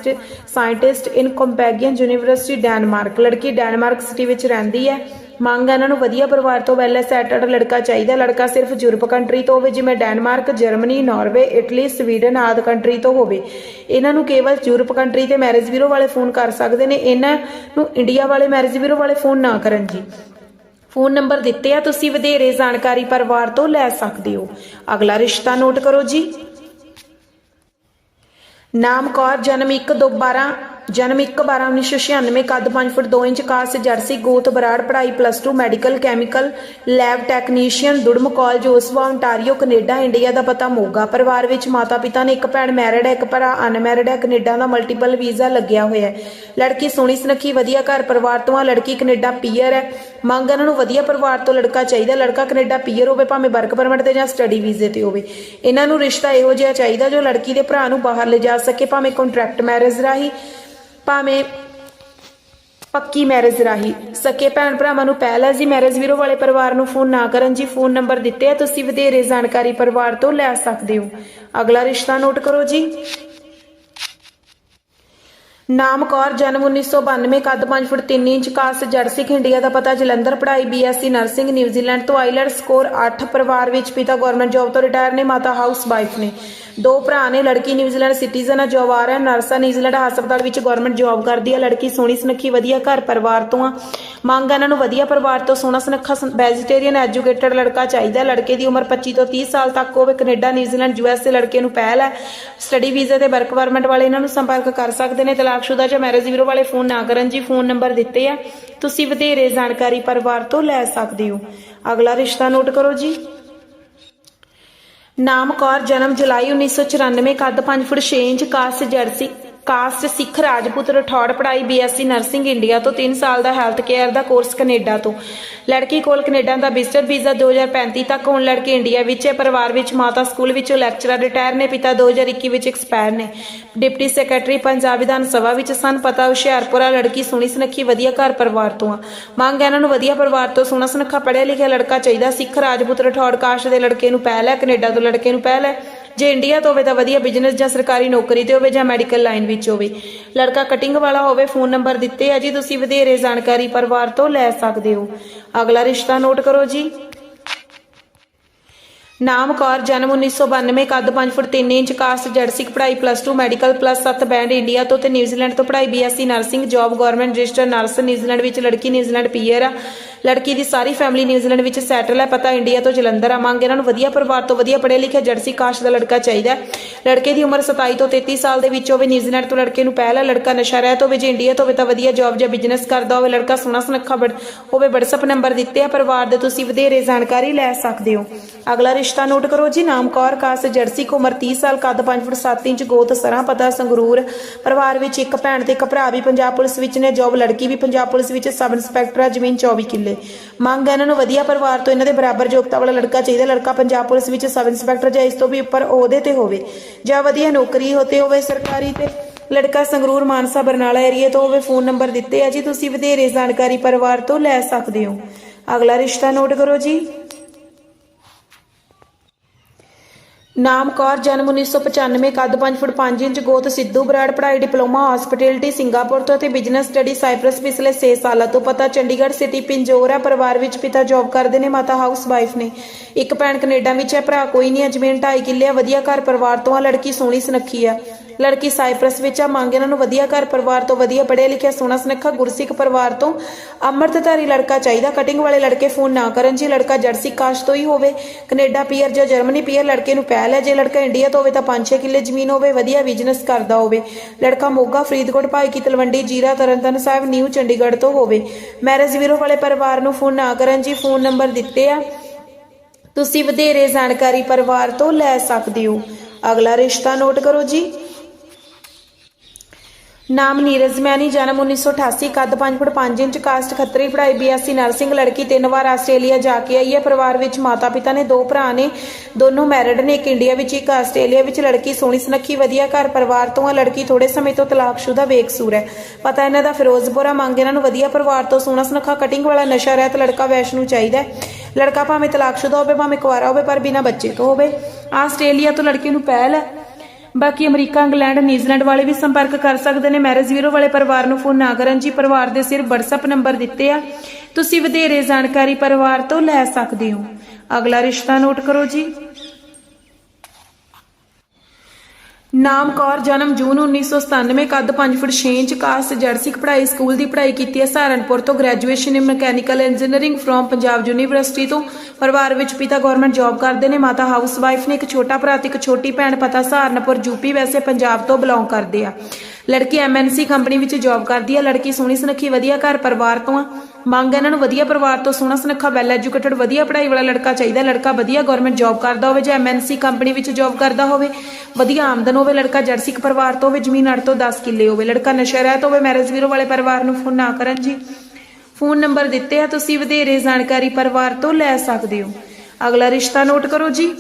scientist in ਕੰਪੈਗੀਅਨ university, Denmark. ਲੜਕੀ ਡੈਨਮਾਰਕ ਸਿਟੀ ਵਿੱਚ ਰਹਿੰਦੀ ਹੈ। ਮੰਗ ਹੈ ਇਹਨਾਂ ਨੂੰ ਵਧੀਆ ਪਰਿਵਾਰ ਤੋਂ ਵੈਲ ਸੈਟਲਡ ਲੜਕਾ ਚਾਹੀਦਾ ਲੜਕਾ ਸਿਰਫ ਯੂਰਪ ਕੰਟਰੀ ਤੋਂ ਹੋਵੇ, ਜਿਵੇਂ Denmark, Germany, Norway, Italy, Sweden ਆਦਿ ਕੰਟਰੀ ਤੋਂ ਹੋਵੇ। ਇਹਨਾਂ ਨੂੰ ਕੇਵਲ ਯੂਰਪ ਕੰਟਰੀ ਤੇ ਮੈਰਿਜ ਬਿਊਰੋ ਵਾਲੇ ਫੋਨ ਕਰ ਸਕਦੇ ਨੇ। ਇਹਨਾਂ ਨੂੰ ਇੰਡੀਆ ਵਾਲੇ ਮੈਰਿਜ ਬਿਊਰੋ ਵਾਲੇ ਫੋਨ ਨਾ ਕਰਨ ਜੀ। ਫੋਨ ਨੰਬਰ ਦਿੱਤੇ ਆ, ਤੁਸੀਂ ਵਧੇਰੇ ਜਾਣਕਾਰੀ ਪਰਿਵਾਰ ਤੋਂ ਲੈ ਸਕਦੇ ਹੋ। ਅਗਲਾ ਰਿਸ਼ਤਾ ਨੋਟ ਕਰੋ ਜੀ। ਨਾਮ ਕੌਰ ਜਨਮ 1 2 12 ਜਨਮ 1 12 1996 ਕੱਦ 5 ਫੁੱਟ 2 ਇੰਚ ਕਾਸ ਜਰਸੀ ਗੋਤ ਬਰਾੜ ਪੜ੍ਹਾਈ plus 2 medical chemical lab technician Durham college Oshawa Ontario Canada India ਦਾ ਪਤਾ ਮੋਗਾ। ਪਰਿਵਾਰ ਵਿੱਚ ਮਾਤਾ ਪਿਤਾ ਨੇ ਇੱਕ ਭੈਣ ਮੈਰਿਡ ਹੈ, ਇੱਕ ਭਰਾ ਅਨਮੈਰਿਡ ਹੈ। ਕੈਨੇਡਾ ਦਾ ਮਲਟੀਪਲ ਵੀਜ਼ਾ ਲੱਗਿਆ ਹੋਇਆ ਹੈ। ਲੜਕੀ ਸੋਹਣੀ ਸੁਨੱਖੀ, ਵਧੀਆ ਘਰ ਪਰਿਵਾਰ ਤੋਂ ਆ। ਲੜਕੀ ਕੈਨੇਡਾ ਪੀਅਰ ਹੈ। ਮੰਗ ਇਹਨਾਂ ਨੂੰ ਵਧੀਆ ਪਰਿਵਾਰ ਤੋਂ ਲੜਕਾ ਚਾਹੀਦਾ। ਲੜਕਾ ਕੈਨੇਡਾ ਪੀਅਰ ਹੋਵੇ, ਭਾਵੇਂ ਵਰਕ ਪਰਮਿਟ ਤੇ ਜਾਂ ਸਟੱਡੀ ਵੀਜ਼ੇ ਤੇ ਹੋਵੇ। ਇਹਨਾਂ ਨੂੰ ਰਿਸ਼ਤਾ ਇਹੋ ਜਿਹਾ ਚਾਹੀਦਾ ਜੋ ਲੜਕੀ ਦੇ ਭਰਾ ਨੂੰ ਬਾਹਰ ਲਿਜਾ ਸਕੇ, ਭਾਵੇਂ ਕੰਟਰੈਕਟ ਮੈਰਿਜ ਰਾਹੀਂ। ਭਾਵੇਂ ਪੱਕੀ ਮੈਰਿਜ ਰਾਹੀਂ ਸਕੇ ਭੈਣ ਭਰਾਵਾਂ ਨੂੰ ਪਹਿਲਾਂ ਜੀ ਮੈਰਿਜ ਵੀਰੋ ਵਾਲੇ ਪਰਿਵਾਰ ਨੂੰ ਫੋਨ ਨਾ ਕਰਨ ਜੀ ਫੋਨ ਨੰਬਰ ਦਿੱਤੇ ਆ, ਤੁਸੀਂ ਵਧੇਰੇ ਜਾਣਕਾਰੀ ਪਰਿਵਾਰ ਤੋਂ ਲੈ ਸਕਦੇ ਹੋ। ਅਗਲਾ ਰਿਸ਼ਤਾ ਨੋਟ ਕਰੋ ਜੀ। ਨਾਮ ਕੌਰ, ਜਨਮ 1992 ਕੱਦ 5 ਫੁੱਟ 3 ਇੰਚ ਕਾਸਟ ਜਰਸੀ ਇੰਡੀਆ ਦਾ ਪਤਾ, ਜਲੰਧਰ ਪੜ੍ਹਾਈ ਬੀਐਸਸੀ ਨਰਸਿੰਗ ਨਿਊਜ਼ੀਲੈਂਡ ਤੋਂ ਆਈਲੈਂਡ ਸਕੋਰ 8 ਪਰਿਵਾਰ ਵਿੱਚ ਪਿਤਾ ਗਵਰਨਮੈਂਟ ਜੌਬ ਤੋਂ ਰਿਟਾਇਰ ਨੇ, ਮਾਤਾ ਹਾਊਸ ਵਾਈਫ ਨੇ। ਦੋ ਭਰਾ ਨੇ, ਲੜਕੀ ਨਿਊਜ਼ੀਲੈਂਡ ਸਿਟੀਜ਼ਨ ਆ ਜੌਬ ਆ ਰਿਹਾ ਨਰਸਾ ਨਿਊਜ਼ੀਲੈਂਡ ਹਸਪਤਾਲ ਵਿੱਚ ਗਵਰਨਮੈਂਟ ਜੌਬ ਕਰਦੀ ਹੈ ਲੜਕੀ ਸੋਹਣੀ ਸੁਨੱਖੀ, ਵਧੀਆ ਘਰ ਪਰਿਵਾਰ ਤੋਂ ਆ। ਮੰਗ ਇਹਨਾਂ ਨੂੰ ਵਧੀਆ ਪਰਿਵਾਰ ਤੋਂ, ਸੋਹਣਾ ਸੁਨੱਖਾ ਵੈਜੀਟੇਰੀਅਨ ਐਜੂਕੇਟਡ ਲੜਕਾ ਚਾਹੀਦਾ ਲੜਕੇ ਦੀ ਉਮਰ 25 ਤੋਂ 30 ਸਾਲ ਤੱਕ ਹੋਵੇ, ਕੈਨੇਡਾ ਨਿਊਜ਼ੀਲੈਂਡ ਯੂਐਸ ਦੇ ਲੜਕੇ ਨੂੰ ਪਹਿਲ ਹੈ। ਸਟੱਡੀ ਵੀਜ਼ੇ ਤੇ ਵਰਕ ਪਰਮਿਟ ਵਾਲੇ ਇਹਨਾਂ ਨੂੰ ਸੰਪਰਕ ਕਰ ਸਕਦੇ ਨੇ ਤਲਾਕਸ਼ੁਦਾ ਜਾਂ ਮੈਰਿਜ ਬਿਊਰੋ ਵਾਲੇ ਫੋਨ ਨਾ ਕਰਨ ਜੀ, ਫੋਨ ਨੰਬਰ ਦਿੱਤੇ ਆ। ਤੁਸੀਂ ਵਧੇਰੇ ਜਾਣਕਾਰੀ ਪਰਿਵਾਰ ਤੋਂ ਲੈ ਸਕਦੇ ਹੋ। ਅਗਲਾ ਰਿਸ਼ਤਾ ਨੋਟ ਕਰੋ ਜੀ। ਨਾਮ ਕੌਰ ਜਨਮ ਜੁਲਾਈ 1994 ਕੱਦ 5 ਫੁੱਟ 6 ਇੰਚ ਕਾਸਟ ਜਰਸੀ ਕਾਸਟ ਸਿੱਖ ਰਾਜਪੂਤ ਰਠੌੜ ਪੜ੍ਹਾਈ ਬੀਐਸਸੀ ਨਰਸਿੰਗ ਇੰਡੀਆ ਤੋਂ 3 ਸਾਲ ਦਾ ਹੈਲਥ ਕੇਅਰ ਦਾ ਕੋਰਸ ਕੈਨੇਡਾ ਤੋਂ। ਲੜਕੀ ਕੋਲ ਕੈਨੇਡਾ ਦਾ ਵਿਜ਼ਟਰ ਵੀਜ਼ਾ 2035 ਤੱਕ ਹੁਣ ਲੜਕੇ ਇੰਡੀਆ ਵਿੱਚ ਹੈ। ਪਰਿਵਾਰ ਵਿੱਚ ਮਾਤਾ ਸਕੂਲ ਵਿੱਚੋਂ ਲੈਕਚਰਰ ਰਿਟਾਇਰ ਨੇ, ਪਿਤਾ 2021 ਵਿੱਚ ਐਕਸਪਾਇਰ ਨੇ। ਡਿਪਟੀ ਸੈਕਟਰੀ ਪੰਜਾਬ ਵਿਧਾਨ ਸਭਾ ਵਿੱਚ ਸਨ। ਪਤਾ ਹੁਸ਼ਿਆਰਪੁਰਾ ਲੜਕੀ ਸੁਣੀ ਸੁਨੱਖੀ ਵਧੀਆ ਘਰ ਪਰਿਵਾਰ ਤੋਂ ਆ। ਮੰਗ ਹੈ ਇਹਨਾਂ ਨੂੰ ਵਧੀਆ ਪਰਿਵਾਰ ਤੋਂ ਸੁਣਾ ਸੁਨੱਖਾ ਪੜ੍ਹਿਆ ਲਿਖਿਆ ਲੜਕਾ ਚਾਹੀਦਾ। ਸਿੱਖ ਰਾਜਪੂਤ ਰਠੌੜ ਕਾਸਟ ਦੇ ਲੜਕੇ ਨੂੰ ਪਹਿਲ ਹੈ। ਕੈਨੇਡਾ ਤੋਂ ਲੜਕੇ ਨੂੰ ਪਹਿਲ ਹੈ। ਜੇ ਇੰਡੀਆ ਤੋਂ ਹੋਵੇ ਤਾਂ ਵਧੀਆ ਬਿਜ਼ਨਸ ਜਾਂ ਸਰਕਾਰੀ ਨੌਕਰੀ ਤੇ ਹੋਵੇ ਜਾਂ ਮੈਡੀਕਲ ਲਾਈਨ ਵਿੱਚ ਹੋਵੇ। ਲੜਕਾ ਕਟਿੰਗ ਵਾਲਾ ਹੋਵੇ ਫੋਨ ਨੰਬਰ ਦਿੱਤੇ ਆ ਜੀ, ਤੁਸੀਂ ਵਧੇਰੇ ਜਾਣਕਾਰੀ ਪਰਿਵਾਰ ਤੋਂ ਲੈ ਸਕਦੇ ਹੋ। ਅਗਲਾ ਰਿਸ਼ਤਾ ਨੋਟ ਕਰੋ ਜੀ। ਨਾਮ ਕੌਰ, ਜਨਮ 1992 ਕੱਦ 5 ਫੁੱਟ 3 ਇੰਚ, ਕਾਸਟ ਜਰਸਿਕ ਪੜ੍ਹਾਈ plus 2 medical plus 7 band India ਤੋਂ ਤੇ ਨਿਊਜ਼ੀਲੈਂਡ ਤੋਂ ਪੜ੍ਹਾਈ BSc nursing job government register nurse New Zealand ਵਿੱਚ ਲੜਕੀ ਨਿਊਜ਼ੀਲੈਂਡ ਪੀਅਰ ਆ। ਲੜਕੀ ਦੀ ਸਾਰੀ ਫੈਮਿਲੀ ਨਿਊਜ਼ੀਲੈਂਡ ਵਿੱਚ ਸੈਟਲ ਹੈ ਪਤਾ ਇੰਡੀਆ ਤੋਂ ਜਲੰਧਰ ਆ ਮੰਗ ਇਹਨਾਂ ਨੂੰ ਵਧੀਆ ਪਰਿਵਾਰ ਤੋਂ ਵਧੀਆ ਪੜ੍ਹਿਆ ਲਿਖਿਆ ਜਰਸੀ ਕਾਸਟ ਦਾ ਲੜਕਾ ਚਾਹੀਦਾ ਲੜਕੇ ਦੀ ਉਮਰ 27 ਤੋਂ 33 ਸਾਲ ਦੇ ਵਿੱਚ ਹੋਵੇ ਨਿਊਜ਼ੀਲੈਂਡ ਤੋਂ ਲੜਕੇ ਨੂੰ ਪਹਿਲਾ ਲੜਕਾ ਨਸ਼ਾ ਰਹਿਤ ਹੋਵੇ, ਜੇ ਇੰਡੀਆ ਤੋਂ ਹੋਵੇ ਤਾਂ ਵਧੀਆ ਜੌਬ ਜਾਂ ਬਿਜ਼ਨਸ ਕਰਦਾ ਹੋਵੇ, ਲੜਕਾ ਸੋਹਣਾ ਸੁਨੱਖਾ ਬੜ ਹੋਵੇ WhatsApp ਨੰਬਰ ਦਿੱਤੇ ਆ, ਪਰਿਵਾਰ ਦੇ ਤੁਸੀਂ ਵਧੇਰੇ ਜਾਣਕਾਰੀ ਲੈ ਸਕਦੇ ਹੋ। ਅਗਲਾ ਰਿਸ਼ਤਾ ਨੋਟ ਕਰੋ ਜੀ। ਨਾਮ ਕੌਰ, ਕਾਸ ਜਰਸੀ ਉਮਰ 30 ਸਾਲ, ਕੱਦ 5 ਫੁੱਟ 7 ਇੰਚ, ਗੋਤ ਸਰਾਂ, ਪਤਾ ਸੰਗਰੂਰ। ਪਰਿਵਾਰ ਵਿੱਚ ਇੱਕ ਭੈਣ ਤੇ ਇੱਕ ਭਰਾ ਵੀ ਪੰਜਾਬ ਪੁਲਿਸ ਵਿੱਚ ਨੇ। ਜੌਬ ਲੜਕੀ ਵੀ ਪੰਜਾਬ ਪੁਲਿਸ ਵਿੱਚ ਸਬ ਇੰਸਪੈਕਟਰ ਆ, ਜ਼ਮੀਨ 24 ਕਿੱਲੇ। ਮੰਗ ਹੈ ਇਹਨਾਂ ਨੂੰ ਵਧੀਆ ਪਰਿਵਾਰ ਤੋਂ ਇਹਨਾਂ ਦੇ ਬਰਾਬਰ ਯੋਗਤਾ ਵਾਲਾ ਲੜਕਾ ਚਾਹੀਦਾ। ਲੜਕਾ ਪੰਜਾਬ ਪੁਲਿਸ ਵਿੱਚ ਸਬ ਇੰਸਪੈਕਟਰ ਜਾਂ ਇਸ ਤੋਂ ਵੀ ਉੱਪਰ ਅਹੁਦੇ ਤੇ ਹੋਵੇ। ਜਾਂ ਵਧੀਆ ਨੌਕਰੀ ਹੋਤੇ ਹੋਵੇ ਸਰਕਾਰੀ ਤੇ। ਲੜਕਾ ਸੰਗਰੂਰ ਮਾਨਸਾ ਬਰਨਾਲਾ ਏਰੀਏ ਤੋਂ ਹੋਵੇ ਫੋਨ ਨੰਬਰ ਦਿੱਤੇ ਆ ਜੀ। ਤੁਸੀਂ ਵਧੇਰੇ ਜਾਣਕਾਰੀ ਪਰਿਵਾਰ ਤੋਂ ਲੈ ਸਕਦੇ ਹੋ। ਅਗਲਾ ਰਿਸ਼ਤਾ ਨੋਟ ਕਰੋ ਜੀ। ਨਾਮ ਕੌਰ, ਜਨਮ 1995 ਕੱਦ 5 ਫੁੱਟ 5 ਇੰਚ, ਗੋਤ ਸਿੱਧੂ ਬਰਾੜ ਪੜ੍ਹਾਈ, ਡਿਪਲੋਮਾ ਹਸਪੀਟੈਲਿਟੀ ਸਿੰਗਾਪੁਰ ਤੋਂ ਅਤੇ ਬਿਜ਼ਨਸ ਸਟੱਡੀ ਸਾਈਪ੍ਰਸ ਪਿਛਲੇ 6 ਸਾਲਾਂ ਤੋਂ ਪਤਾ, ਚੰਡੀਗੜ੍ਹ ਸਿਟੀ ਪਿੰਜੋਰਾ ਪਰਿਵਾਰ ਵਿੱਚ ਪਿਤਾ ਜੌਬ ਕਰਦੇ ਨੇ, ਮਾਤਾ ਹਾਊਸ ਵਾਈਫ ਨੇ। ਇੱਕ ਭੈਣ ਕੈਨੇਡਾ ਵਿੱਚ ਹੈ, ਭਰਾ ਕੋਈ ਨਹੀਂ ਅਜਮੇਨ ਜ਼ਮੀਨ 2.5 ਕਿੱਲੇ ਆ ਵਧੀਆ ਘਰ ਪਰਿਵਾਰ ਤੋਂ ਆ, ਲੜਕੀ ਸੋਹਣੀ ਸੁਨੱਖੀ ਆ ਲੜਕੀ ਸਾਈਪ੍ਰਸ ਵਿੱਚ ਆ, ਮੰਗ ਇਹਨਾਂ ਨੂੰ ਵਧੀਆ ਘਰ ਪਰਿਵਾਰ ਤੋਂ ਵਧੀਆ ਪੜ੍ਹਿਆ ਲਿਖਿਆ, ਸੋਹਣਾ ਸੁਨੱਖਾ, ਗੁਰਸਿੱਖ ਪਰਿਵਾਰ ਤੋਂ ਅੰਮ੍ਰਿਤਧਾਰੀ ਲੜਕਾ ਚਾਹੀਦਾ। ਕਟਿੰਗ ਵਾਲੇ ਲੜਕੇ ਫੋਨ ਨਾ ਕਰਨ ਜੀ ਲੜਕਾ ਜਰਸੀ ਕਾਸ਼ ਤੋਂ ਹੀ ਹੋਵੇ। ਕੈਨੇਡਾ ਪੀਅਰ ਜਾਂ ਜਰਮਨੀ ਪੀਅਰ ਲੜਕੇ ਨੂੰ ਪਹਿਲ ਹੈ। ਜੇ ਲੜਕਾ ਇੰਡੀਆ ਤੋਂ ਹੋਵੇ ਤਾਂ 5-6 ਕਿੱਲੇ ਜ਼ਮੀਨ ਹੋਵੇ, ਵਧੀਆ ਬਿਜ਼ਨਸ ਕਰਦਾ ਹੋਵੇ। ਲੜਕਾ ਮੋਗਾ, ਫਰੀਦਕੋਟ ਭਾਈ ਕੀ ਤਲਵੰਡੀ, ਜੀਰਾ ਤਰਨਤਨ ਸਾਹਿਬ, ਨਿਊ ਚੰਡੀਗੜ੍ਹ ਤੋਂ ਹੋਵੇ। ਮੈਰਿਜ ਵੀਰੋ ਵਾਲੇ ਪਰਿਵਾਰ ਨੂੰ ਫੋਨ ਨਾ ਕਰਨ ਜੀ, ਫੋਨ ਨੰਬਰ ਦਿੱਤੇ ਆ। ਤੁਸੀਂ ਵਧੇਰੇ ਜਾਣਕਾਰੀ ਪਰਿਵਾਰ ਤੋਂ ਲੈ ਸਕਦੇ ਹੋ। ਅਗਲਾ ਰਿਸ਼ਤਾ ਨੋਟ ਕਰੋ ਜੀ। ਨਾਮ ਨੀਰਜ ਮੈਨੀ ਜਨਮ 1988 ਕੱਦ 5 ਫੁੱਟ 5 ਇੰਚ ਕਾਸਟ ਖੱਤਰੀ, ਪੜ੍ਹਾਈ ਬੀਐਸਸੀ ਨਰਸਿੰਗ, ਲੜਕੀ ਤਿੰਨ ਵਾਰ ਆਸਟ੍ਰੇਲੀਆ ਜਾ ਕੇ ਆਈ ਹੈ। ਪਰਿਵਾਰ ਵਿੱਚ ਮਾਤਾ ਪਿਤਾ ਨੇ ਦੋ ਭਰਾ ਨੇ, ਦੋਨੋਂ ਮੈਰਿਡ ਨੇ, ਇੱਕ ਇੰਡੀਆ ਵਿੱਚ, ਇੱਕ ਆਸਟ੍ਰੇਲੀਆ ਵਿੱਚ। ਲੜਕੀ ਸੋਹਣੀ, ਸੁਨੱਖੀ, ਵਧੀਆ ਘਰ ਪਰਿਵਾਰ ਤੋਂ ਆ। ਲੜਕੀ ਥੋੜੇ ਸਮੇਂ ਤੋਂ ਤਲਾਕਸ਼ੁਦਾ, ਬੇਕਸੂਰ ਹੈ। ਪਤਾ ਇਹਨਾਂ ਦਾ ਫਿਰੋਜ਼ਪੁਰਾ ਮੰਗ ਇਹਨਾਂ ਨੂੰ ਵਧੀਆ ਪਰਿਵਾਰ ਤੋਂ ਸੋਹਣਾ, ਸੁਨੱਖਾ ਕਟਿੰਗ ਵਾਲਾ ਨਸ਼ਾ ਰਹਿਤ ਲੜਕਾ ਵੈਸ਼ਨੂ ਚਾਹੀਦਾ ਲੜਕਾ ਭਾਵੇਂ ਤਲਾਕਸ਼ੁਦਾ ਹੋਵੇ, ਭਾਵੇਂ ਕੁਆਰਾ ਹੋਵੇ, ਪਰ ਬਿਨਾਂ ਬੱਚੇ ਤੋਂ ਹੋਵੇ। ਆਸਟ੍ਰੇਲੀਆ ਤੋਂ ਲੜਕੀ ਨੂੰ ਪਹਿਲ ਹੈ। ਬਾਕੀ ਅਮਰੀਕਾ, ਇੰਗਲੈਂਡ, ਨਿਊਜ਼ੀਲੈਂਡ ਵਾਲੇ ਵੀ ਸੰਪਰਕ ਕਰ ਸਕਦੇ ਨੇ। ਮੈਰਿਜ ਵੀਰੋ ਵਾਲੇ ਪਰਿਵਾਰ ਨੂੰ ਫੋਨ ਨਾ ਕਰਨ ਜੀ। ਪਰਿਵਾਰ ਦੇ ਸਿਰਫ WhatsApp ਨੰਬਰ ਦਿੱਤੇ ਆ। ਤੁਸੀਂ ਵਧੇਰੇ ਜਾਣਕਾਰੀ ਪਰਿਵਾਰ ਤੋਂ ਲੈ ਸਕਦੇ ਹੋ। ਅਗਲਾ ਰਿਸ਼ਤਾ ਨੋਟ ਕਰੋ ਜੀ। ਨਾਮ ਕੌਰ, ਜਨਮ ਜੂਨ 1997 ਕੱਦ 5 ਫੁੱਟ 6 ਇੰਚ ਕਾਸਟ ਜਰਸਿਕ ਪੜ੍ਹਾਈ, ਸਕੂਲ ਦੀ ਪੜ੍ਹਾਈ ਕੀਤੀ ਹੈ ਸਹਾਰਨਪੁਰ ਤੋਂ। Graduation in mechanical engineering from Punjab university ਤੋਂ। ਪਰਿਵਾਰ ਵਿੱਚ ਪਿਤਾ ਗਵਰਨਮੈਂਟ ਜੌਬ ਕਰਦੇ ਨੇ, ਮਾਤਾ ਹਾਊਸ ਵਾਈਫ ਨੇ ਇੱਕ ਛੋਟਾ ਭਰਾ ਤੇ ਇੱਕ ਛੋਟੀ ਭੈਣ, ਪਤਾ ਸਹਾਰਨਪੁਰ ਯੂਪੀ ਵੈਸੇ ਪੰਜਾਬ ਤੋਂ ਬਿਲੋਂਗ ਕਰਦੇ ਆ। ਲੜਕੀ ਐਮਐਨਸੀ ਕੰਪਨੀ ਵਿੱਚ ਜੌਬ ਕਰਦੀ ਹੈ ਲੜਕੀ ਸੋਹਣੀ ਸੁਨੱਖੀ, ਵਧੀਆ ਘਰ ਪਰਿਵਾਰ ਤੋਂ ਆ। ਮੰਗ ਇਹਨਾਂ ਨੂੰ ਵਧੀਆ ਪਰਿਵਾਰ ਤੋਂ ਸੋਹਣਾ ਸੁਨੱਖਾ, ਵੈਲ ਐਜੂਕੇਟਡ, ਵਧੀਆ ਪੜ੍ਹਾਈ ਵਾਲਾ ਲੜਕਾ ਚਾਹੀਦਾ, ਲੜਕਾ ਵਧੀਆ ਗਵਰਨਮੈਂਟ ਜੌਬ ਕਰਦਾ ਹੋਵੇ ਜਾਂ ਐਮਐਨਸੀ ਕੰਪਨੀ ਵਿੱਚ ਜੌਬ ਕਰਦਾ ਹੋਵੇ, ਵਧੀਆ ਆਮਦਨ ਹੋਵੇ, ਲੜਕਾ ਜਰਸਿਕ ਪਰਿਵਾਰ ਤੋਂ ਹੋਵੇ, ਜ਼ਮੀਨ 8 ਤੋਂ 10 ਕਿੱਲੇ ਹੋਵੇ, ਲੜਕਾ ਨਸ਼ਾ ਰਹਿਤ ਹੋਵੇ, ਮੈਰਿਜ ਵੀਰੋ ਵਾਲੇ ਪਰਿਵਾਰ ਨੂੰ ਫੋਨ ਨਾ ਕਰਨ ਜੀ। ਫੋਨ ਨੰਬਰ ਦਿੱਤੇ ਆ, ਤੁਸੀਂ ਵਧੇਰੇ ਜਾਣਕਾਰੀ ਪਰਿਵਾਰ ਤੋਂ ਲੈ ਸਕਦੇ ਹੋ। ਅਗਲਾ ਰਿਸ਼ਤਾ ਨੋਟ ਕਰੋ ਜੀ।